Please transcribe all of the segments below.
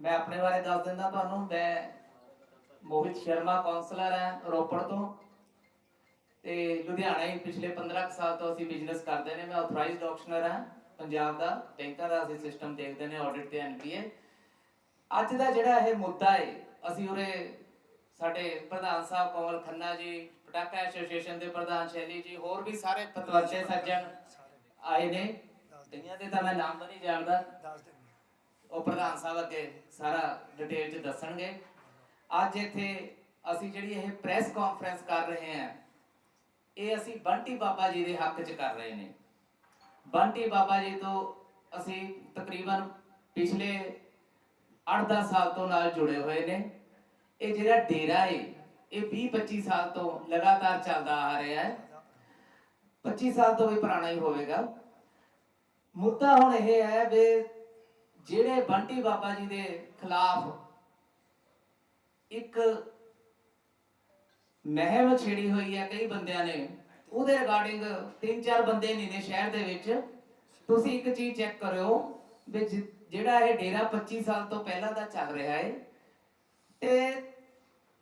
ਮੈਂ ਆਪਣੇ ਬਾਰੇ ਦੱਸ ਦਿੰਦਾ ਤੁਹਾਨੂੰ, ਮੈਂ ਮੋਹਿਤ ਸ਼ਰਮਾ ਕਾਉਂਸਲਰ ਹਾਂ ਰੋਪੜ ਤੋਂ। ਤੇ ਲੁਧਿਆਣਾ ਹੀ ਪਿਛਲੇ 15 ਸਾਲ ਤੋਂ ਅਸੀਂ ਬਿਜ਼ਨਸ ਕਰਦੇ ਨੇ ਮੈਂ ਆਥੋਰਾਈਜ਼ਡ ਆਕਸ਼ਨਰ ਹਾਂ ਪੰਜਾਬ ਦਾ, ਬੈਂਕਾਂ ਦਾ ਅਸੀਂ ਸਿਸਟਮ ਦੇਖਦੇ ਨੇ ਆਡਿਟ ਤੇ ਐਨਪੀਏ ਅੱਜ ਦਾ ਜਿਹੜਾ ਇਹ ਮੁੱਦਾ ਹੈ ਅਸੀਂ ਉਰੇ ਸਾਡੇ ਪ੍ਰਧਾਨ ਸਾਹਿਬ ਕੋਮਲ ਖੰਨਾ ਜੀ, ਪਟਾਕਾ ਐਸੋਸੀਏਸ਼ਨ ਦੇ ਪ੍ਰਧਾਨ ਸ਼ੈਲੀ ਜੀ, ਹੋਰ ਵੀ ਸਾਰੇ ਪਤਵੰਤੇ ਸੱਜਣ ਆਏ ਨੇ। ਕਈਆਂ ਦੇ ਤਾਂ ਮੈਂ ਨਾਮ ਨਹੀਂ ਜਾਣਦਾ। ਉਹ ਪ੍ਰਧਾਨ ਸਾਹਿਬ ਅੱਗੇ ਸਾਰਾ ਡਿਟੇਲ ਚ ਦੱਸਣਗੇ। ਅੱਜ ਇੱਥੇ ਅਸੀਂ ਜਿਹੜੀ ਇਹ ਪ੍ਰੈਸ ਕਾਨਫਰੰਸ ਕਰ ਰਹੇ ਹਾਂ, ਇਹ ਅਸੀਂ ਬੰਟੀ ਬਾਬਾ ਜੀ ਦੇ ਹੱਕ ਚ ਕਰ ਰਹੇ ਨੇ। ਬੰਟੀ ਬਾਬਾ ਜੀ ਤੋਂ ਅਸੀਂ ਤਕਰੀਬਨ ਪਿਛਲੇ 8-10 ਸਾਲ ਤੋਂ ਨਾਲ ਜੁੜੇ ਹੋਏ ਨੇ। ਇਹ ਜਿਹੜਾ ਡੇਰਾ ਏ, ਇਹ 20-25 ਸਾਲ ਤੋਂ ਲਗਾਤਾਰ ਚੱਲਦਾ ਆ ਰਿਹਾ ਹੈ। 25 ਸਾਲ ਤੋਂ ਵੀ ਪੁਰਾਣਾ ਹੀ ਹੋਵੇਗਾ। ਮੁੱਦਾ ਹੁਣ ਇਹ ਹੈ ਵੀ ਜਿਹੜੇ ਬੰਟੀ ਬਾਬਾ ਜੀ ਦੇ ਖਿਲਾਫ ਇੱਕ ਮਹਿਮ ਛੇੜੀ ਹੋਈ ਹੈ ਕਈ ਬੰਦਿਆਂ ਨੇ, ਉਹਦੇ ਰਿਗਾਰਡਿੰਗ ਤਿੰਨ ਚਾਰ ਬੰਦੇ ਨਹੀਂ ਨੇ ਸ਼ਹਿਰ ਦੇ ਵਿੱਚ, ਤੁਸੀਂ ਇੱਕ ਚੀਜ਼ ਚੈੱਕ ਕਰਿਓ ਵੀ ਜਿਹੜਾ ਇਹ ਡੇਰਾ 25 ਸਾਲ ਤੋਂ ਪਹਿਲਾਂ ਦਾ ਚੱਲ ਰਿਹਾ ਹੈ ਤੇ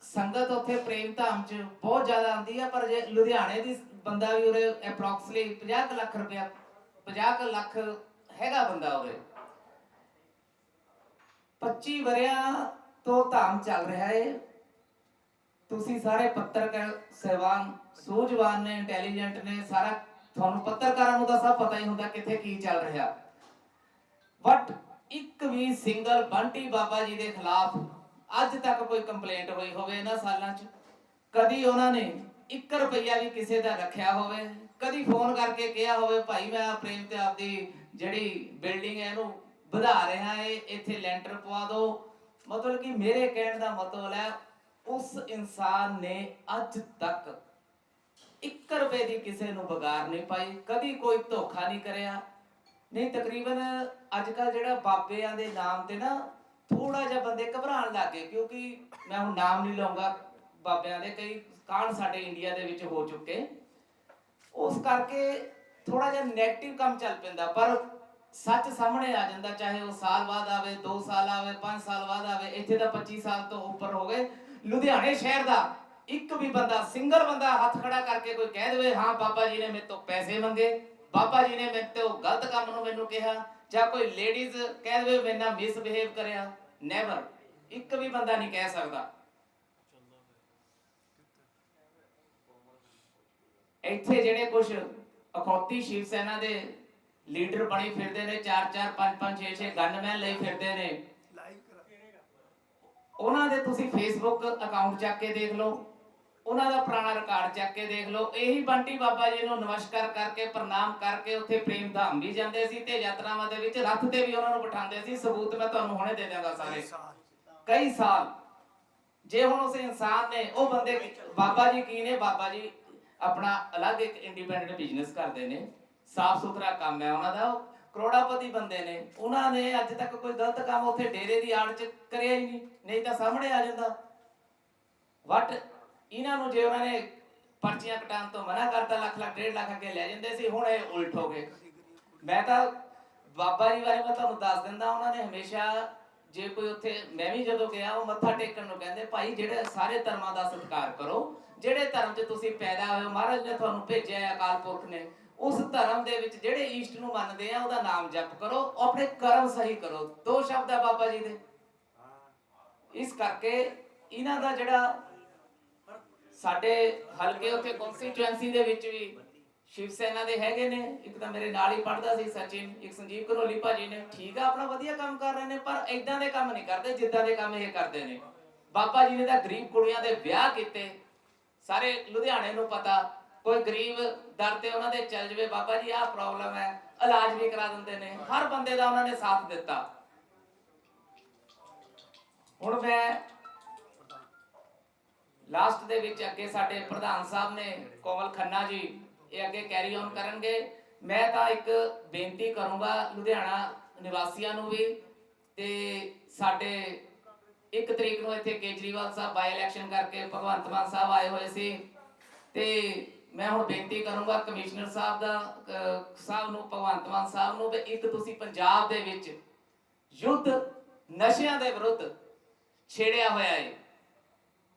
ਸੰਗਤ ਉੱਥੇ ਪ੍ਰੇਮ ਧਾਮ ਚ ਬਹੁਤ ਜ਼ਿਆਦਾ ਆਉਂਦੀ ਆ, ਪਰ ਜੇ ਲੁਧਿਆਣੇ ਦੀ ਬੰਦਾ ਵੀ ਉਰੇ ਅਪਰੋਕਸੀਮੇਟਲੀ 50 ਕੁ ਲੱਖ ਰੁਪਇਆ 50 ਕੁ ਲੱਖ ਹੈਗਾ ਬੰਦਾ ਉਰੇ। 25 ਵਰਿਆਂ ਤੋਂ ਧਾਮ ਚੱਲ ਰਿਹਾ ਹੈ ਤੁਸੀਂ ਸਾਰੇ ਪੱਤਰਕਾਰ, ਸਹਿਬਾਨ, ਸੂਝਵਾਨ ਨੇ, ਇੰਟੈਲੀਜੈਂਟ ਨੇ, ਸਾਰਾ ਤੁਹਾਨੂੰ ਪੱਤਰਕਾਰਾਂ ਨੂੰ ਤਾਂ ਸਭ ਪਤਾ ਹੀ ਹੁੰਦਾ ਕਿੱਥੇ ਕੀ ਚੱਲ ਰਿਹਾ। ਬਟ ਇੱਕ ਵੀ ਸਿੰਗਲ ਬੰਟੀ ਬਾਬਾ ਜੀ ਦੇ ਖਿਲਾਫ ਅੱਜ ਤੱਕ ਕੋਈ ਕੰਪਲੇਂਟ ਹੋਈ ਹੋਵੇ ਇਹਨਾਂ ਸਾਲਾਂ 'ਚ, ਕਦੀ ਉਹਨਾਂ ਨੇ 1 ਰੁਪਈਆ ਵੀ ਕਿਸੇ ਦਾ ਰੱਖਿਆ ਹੋਵੇ, ਕਦੀ ਫੋਨ ਕਰਕੇ ਕਿਹਾ ਹੋਵੇ, ਭਾਈ ਮੈਂ ਪ੍ਰੇਮ ਤੇ ਆਪਦੀ ਜਿਹੜੀ ਬਿਲਡਿੰਗ ਹੈ ਇਹਨੂੰ ਵਧਾ ਰਿਹਾ ਹੈ ਇੱਥੇ ਲੈਂਟਰ ਪਵਾ ਦਿਓ ਮਤਲਬ ਕਿ ਮੇਰੇ ਕਹਿਣ ਦਾ ਮਤਲਬ ਹੈ, ਉਸ ਇਨਸਾਨ ਨੇ ਅੱਜ ਤੱਕ 1 ਰੁਪਏ ਦੀ ਕਿਸੇ ਨੂੰ ਬਗਾਰ ਨਹੀਂ ਪਾਈ, ਕਦੀ ਕੋਈ ਧੋਖਾ ਨਹੀਂ ਕਰਿਆ। ਨਹੀਂ, ਤਕਰੀਬਨ ਅੱਜ ਕੱਲ ਜਿਹੜਾ ਬਾਬਿਆਂ ਦੇ ਨਾਮ ਤੇ ਨਾ ਥੋੜਾ ਜਿਹਾ ਬੰਦੇ ਘਬਰਾਉਣ ਲੱਗੇ ਕਿਉਂਕਿ ਮੈਂ ਹੁਣ ਨਾਮ ਨਹੀਂ ਲਾਉਂਗਾ ਬਾਬਿਆਂ ਦੇ, ਕਈ ਕਾਂਡ ਸਾਡੇ ਇੰਡੀਆ ਦੇ ਵਿੱਚ ਹੋ ਚੁੱਕੇ। ਉਸ ਕਰਕੇ ਥੋੜਾ ਜਿਹਾ 네ਗੇਟਿਵ ਕੰਮ ਚੱਲ ਪੈਂਦਾ, ਪਰ ਸੱਚ ਸਾਹਮਣੇ ਆ ਜਾਂਦਾ, ਚਾਹੇ ਉਹ ਸਾਲ ਬਾਅਦ ਆਵੇ 2 ਸਾਲ ਆਵੇ 5 ਸਾਲ ਬਾਅਦ ਆਵੇ, ਇੱਥੇ ਤਾਂ 25 ਸਾਲ ਤੋਂ ਉੱਪਰ ਹੋ ਗਏ। ਲੁਧਿਆਣੇ ਸ਼ਹਿਰ ਦਾ ਇੱਕ ਵੀ ਬੰਦਾ, ਸਿੰਗਲ ਬੰਦਾ ਹੱਥ ਖੜਾ ਕਰਕੇ ਕੋਈ ਕਹਿ ਦੇਵੇ, ਹਾਂ, ਬਾਬਾ ਜੀ ਨੇ ਮੇਰੇ ਤੋਂ ਪੈਸੇ ਮੰਗੇ, ਬਾਬਾ ਜੀ ਨੇ ਮੇਰੇ ਤੋਂ ਗਲਤ ਕੰਮ ਨੂੰ ਮੈਨੂੰ ਕਿਹਾ। ਜਾਂ ਕੋਈ ਲੇਡੀਜ਼ ਕਹਿ ਦੇਵੇ, ਮੇਰੇ ਮਿਸਬਿਹੇਵ ਕਰਿਆ। ਨੈਵਰ ਇੱਕ ਵੀ ਬੰਦਾ ਨਹੀਂ ਕਹਿ ਸਕਦਾ। ਇੱਥੇ ਜਿਹੜੇ ਕੁਝ ਅਖੌਤੀ ਸ਼ਿਵ ਸੈਨਾ ਦੇ ਲੀਡਰ ਬਣੇ ਫਿਰਦੇ ਨੇ 4 4 5 5 6 6 ਗਨਮੈਨ ਲਈ ਫਿਰਦੇ ਨੇ। ਉਹਨਾਂ ਦੇ ਤੁਸੀਂ ਫੇਸਬੁੱਕ ਅਕਾਊਂਟ ਚੱਕ ਕੇ ਦੇਖ ਲਓ ਉਹਨਾਂ ਦਾ ਪੁਰਾਣਾ ਰਿਕਾਰਡ ਚੱਕ ਕੇ ਦੇਖ ਲਓ। ਇਹੀ ਬੰਟੀ ਬਾਬਾ ਜੀ ਨੂੰ ਨਮਸਕਾਰ ਕਰਕੇ ਪ੍ਰਣਾਮ ਕਰਕੇ ਉੱਥੇ ਪ੍ਰੇਮ ਧਾਮ ਵੀ ਜਾਂਦੇ ਸੀ ਤੇ ਯਾਤਰਾਵਾਂ ਦੇ ਵਿੱਚ ਰੱਥ ਤੇ ਵੀ ਉਹਨਾਂ ਨੂੰ ਬਿਠਾਉਂਦੇ ਸੀ। ਸਬੂਤ ਮੈਂ ਤੁਹਾਨੂੰ ਹੁਣੇ ਦੇ ਦਿਆਂਗਾ ਸਾਰੇ। ਕਈ ਸਾਲ। ਜੇ ਹੁਣ ਉਸ ਇਨਸਾਨ ਨੇ ਉਹ ਬੰਦੇ ਬਾਬਾ ਜੀ ਕੀ ਨੇ? ਬਾਬਾ ਜੀ ਆਪਣਾ ਅਲੱਗ ਇੱਕ ਇੰਡੀਪੈਂਡੈਂਟ ਬਿਜ਼ਨਸ ਕਰਦੇ ਨੇ। ਸਾਫ਼ ਸੁਥਰਾ ਕੰਮ ਹੈ ਉਹਨਾਂ ਦਾ। ਉਹ ਕਰੋੜਾਪਤੀ ਬੰਦੇ ਨੇ। ਉਹਨਾਂ ਨੇ ਅੱਜ ਤੱਕ ਕੋਈ ਗਲਤ ਕੰਮ ਉੱਥੇ ਡੇਰੇ ਦੀ ਆੜ ਚ ਕਰਿਆ ਹੀ ਨਹੀਂ। ਨਹੀਂ ਤਾਂ ਸਾਹਮਣੇ ਆ ਜਾਂਦਾ। ਵਟ ਇਹਨਾਂ ਨੂੰ ਜੇ ਉਹਨਾਂ ਨੇ ਪਰਚੀਆਂ ਕਟਾਉਣ ਤੋਂ ਮਨਾ ਕਰਤਾ, ਲੱਖ ਲੱਖ, ਡੇਢ ਲੱਖ ਅੱਗੇ ਲੈ ਜਾਂਦੇ ਸੀ, ਹੁਣ ਇਹ ਉਲਟ ਹੋ ਗਏ। ਮੈਂ ਤਾਂ ਬਾਬਾ ਜੀ ਬਾਰੇ ਮੈਂ ਤੁਹਾਨੂੰ ਦੱਸ ਦਿੰਦਾ, ਉਹਨਾਂ ਨੇ ਹਮੇਸ਼ਾ ਜੇ ਕੋਈ ਉੱਥੇ, ਮੈਂ ਵੀ ਜਦੋਂ ਗਿਆ, ਉਹ ਮੱਥਾ ਟੇਕਣ ਨੂੰ ਕਹਿੰਦੇ, ਭਾਈ, ਜਿਹੜੇ ਸਾਰੇ ਧਰਮਾਂ ਦਾ ਸਤਿਕਾਰ ਕਰੋ, ਜਿਹੜੇ ਧਰਮ 'ਚ ਤੁਸੀਂ ਪੈਦਾ ਹੋਏ ਹੋ, ਮਹਾਰਾਜ ਨੇ ਤੁਹਾਨੂੰ ਭੇਜਿਆ ਹੈ ਅਕਾਲ ਪੁਰਖ ਨੇ। ਉਸ ਧਰਮ ਦੇ ਵਿੱਚ ਜਿਹੜੇ ਈਸ਼ਟ ਨੂੰ ਮੰਨਦੇ ਆ, ਉਹਦਾ ਨਾਮ ਜਪ ਕਰੋ, ਆਪਣੇ ਕਰਮ ਸਹੀ ਕਰੋ। ਦੋ ਸ਼ਬਦ ਆ ਬਾਬਾ ਜੀ ਦੇ। ਇਸ ਕਰਕੇ ਇਹਨਾਂ ਦਾ ਜਿਹੜਾ ਸਾਡੇ ਹਲਕੇ ਉੱਥੇ ਕਨਸਟੀਚੁਐਂਸੀ ਦੇ ਵਿੱਚ ਵੀ ਸ਼ਿਵ ਸੈਨਾ ਦੇ ਹੈਗੇ ਨੇ। ਇੱਕ ਤਾਂ ਮੇਰੇ ਨਾਲ ਹੀ ਪੜਦਾ ਸੀ ਸਚਿਨ, ਇੱਕ ਸੰਜੀਵ ਕਰੋਲੀ ਭਾਜੀ ਨੇ। ਠੀਕ ਆ, ਆਪਣਾ ਵਧੀਆ ਕੰਮ ਕਰ ਰਹੇ ਨੇ, ਪਰ ਇਦਾਂ ਦੇ ਕੰਮ ਨਹੀਂ ਕਰਦੇ, ਜਿੱਦਾਂ ਦੇ ਕੰਮ ਇਹ ਕਰਦੇ ਨੇ। ਬਾਬਾ ਜੀ ਨੇ ਤਾਂ ਗਰੀਬ ਕੁੜੀਆਂ ਦੇ ਵਿਆਹ ਕੀਤੇ। ਸਾਰੇ ਲੁਧਿਆਣੇ ਨੂੰ ਪਤਾ ਕੋਈ ਗਰੀਬ ਦਰ ਤੇ ਉਹਨਾਂ ਦੇ ਚੱਲ ਜਵੇ, ਬਾਬਾ ਜੀ, ਆਹ ਪ੍ਰੋਬਲਮ ਹੈ, ਇਲਾਜ ਵੀ ਕਰਾ ਦਿੰਦੇ ਨੇ। ਹਰ ਬੰਦੇ ਦਾ ਉਹਨਾਂ ਨੇ ਸਾਥ ਦਿੱਤਾ। ਹੁਣ ਮੈਂ ਲਾਸਟ ਦੇ ਵਿੱਚ ਅੱਗੇ ਸਾਡੇ ਪ੍ਰਧਾਨ ਸਾਹਿਬ ਨੇ, ਕੋਮਲ ਖੰਨਾ ਜੀ, ਇਹ ਅੱਗੇ ਕੈਰੀ ਔਨ ਕਰਨਗੇ। ਮੈਂ ਤਾਂ ਇੱਕ ਬੇਨਤੀ ਕਰੂੰਗਾ ਲੁਧਿਆਣਾ ਨਿਵਾਸੀਆਂ ਨੂੰ ਵੀ ਤੇ ਸਾਡੇ ਇੱਕ ਤਰੀਕ ਨੂੰ ਇੱਥੇ ਕੇਜਰੀਵਾਲ ਸਾਹਿਬ ਬਾਈ ਇਲੈਕਸ਼ਨ ਕਰਕੇ ਭਗਵੰਤ ਮਾਨ ਸਾਹਿਬ ਆਏ ਹੋਏ ਸੀ ਤੇ ਮੈਂ ਹੁਣ ਬੇਨਤੀ ਕਰੂੰਗਾ ਕਮਿਸ਼ਨਰ ਸਾਹਿਬ ਦਾ ਸਾਹਿਬ ਨੂੰ, ਭਗਵੰਤ ਮਾਨ ਸਾਹਿਬ ਨੂੰ ਵੀ ਇੱਕ ਤੁਸੀਂ ਪੰਜਾਬ ਦੇ ਵਿੱਚ ਯੁੱਧ ਨਸ਼ਿਆਂ ਦੇ ਵਿਰੁੱਧ ਛੇੜਿਆ ਹੋਇਆ ਹੈ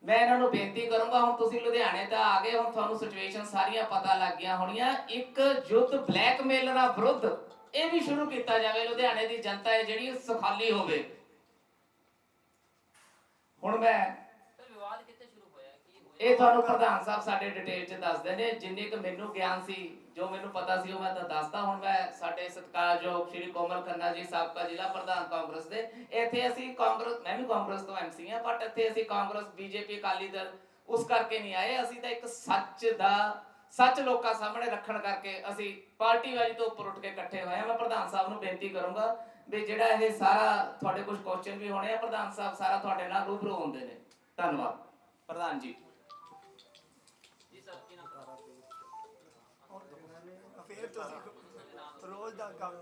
ਮੈਂ ਇਹਨਾਂ ਨੂੰ ਬੇਨਤੀ ਕਰੂੰਗਾ, ਹੁਣ ਤੁਸੀਂ ਲੁਧਿਆਣੇ ਤਾਂ ਆ ਗਏ, ਹੁਣ ਤੁਹਾਨੂੰ ਸਿਚੁਏਸ਼ਨ ਸਾਰੀਆਂ ਪਤਾ ਲੱਗ ਗਈਆਂ ਹੋਣੀਆਂ। ਇੱਕ ਯੁੱਧ ਬਲੈਕਮੇਲਰਾਂ ਵਿਰੁੱਧ ਇਹ ਵੀ ਸ਼ੁਰੂ ਕੀਤਾ ਜਾਵੇ, ਲੁਧਿਆਣੇ ਦੀ ਜਨਤਾ ਹੈ ਜਿਹੜੀ ਸੁਖਾਲੀ ਹੋਵੇ। ਹੁਣ ਮੈਂ ਵਿਵਾਦ ਕਿੱਥੇ ਸ਼ੁਰੂ ਹੋਇਆ ਕੀ ਹੋਇਆ ਇਹ ਤੁਹਾਨੂੰ ਪ੍ਰਧਾਨ ਸਾਹਿਬ ਸਾਡੇ ਡਿਟੇਲ ਚ ਦੱਸਦੇ ਨੇ ਜਿੰਨੇ ਕੁ ਮੈਨੂੰ ਗਿਆਨ ਸੀ, ਜੋ ਮੈਨੂੰ ਪਤਾ ਸੀ ਉਹ ਮੈਂ ਤਾਂ ਦੱਸਦਾ ਹੁਣ ਮੈਂ ਸਾਡੇ ਸਤਿਕਾਰਯੋਗ ਸ਼੍ਰੀ ਕੋਮਲ ਖੰਨਾ ਜੀ, ਸਾਬਕਾ ਜ਼ਿਲ੍ਹਾ ਪ੍ਰਧਾਨ ਕਾਂਗਰਸ ਦੇ। ਇੱਥੇ ਅਸੀਂ ਕਾਂਗਰਸ ਮੈਂ ਵੀ ਕਾਂਗਰਸ ਤੋਂ ਐਮਸੀ ਹਾਂ ਬਟ ਇੱਥੇ ਅਸੀਂ ਕਾਂਗਰਸ, ਬੀਜੇਪੀ, ਅਕਾਲੀ ਦਲ ਉਸ ਕਰਕੇ ਨਹੀਂ ਆਏ। ਅਸੀਂ ਤਾਂ ਇੱਕ ਸੱਚ ਦਾ ਸੱਚ ਲੋਕਾਂ ਸਾਹਮਣੇ ਰੱਖਣ ਕਰਕੇ ਅਸੀਂ ਪਾਰਟੀ ਪਾਰਟੀਵਾਜੀ ਤੋਂ ਉੱਪਰ ਉੱਠ ਕੇ ਇਕੱਠੇ ਹੋਏ ਆ। ਮੈਂ ਪ੍ਰਧਾਨ ਸਾਹਿਬ ਨੂੰ ਬੇਨਤੀ ਕਰੂੰਗਾ ਵੀ ਜਿਹੜਾ ਇਹ ਸਾਰਾ ਤੁਹਾਡੇ ਕੁਝ ਕੁਐਸਚਨ ਵੀ ਹੋਣੇ ਆ, ਪ੍ਰਧਾਨ ਸਾਹਿਬ ਸਾਰਾ ਤੁਹਾਡੇ ਨਾਲ ਰੂਬਰੂ ਹੁੰਦੇ ਨੇ। ਧੰਨਵਾਦ। ਪ੍ਰਧਾਨ ਜੀ। ਫੇਰ ਤੁਸੀਂ ਰੋਜ਼ ਦਾ ਕੰਮ।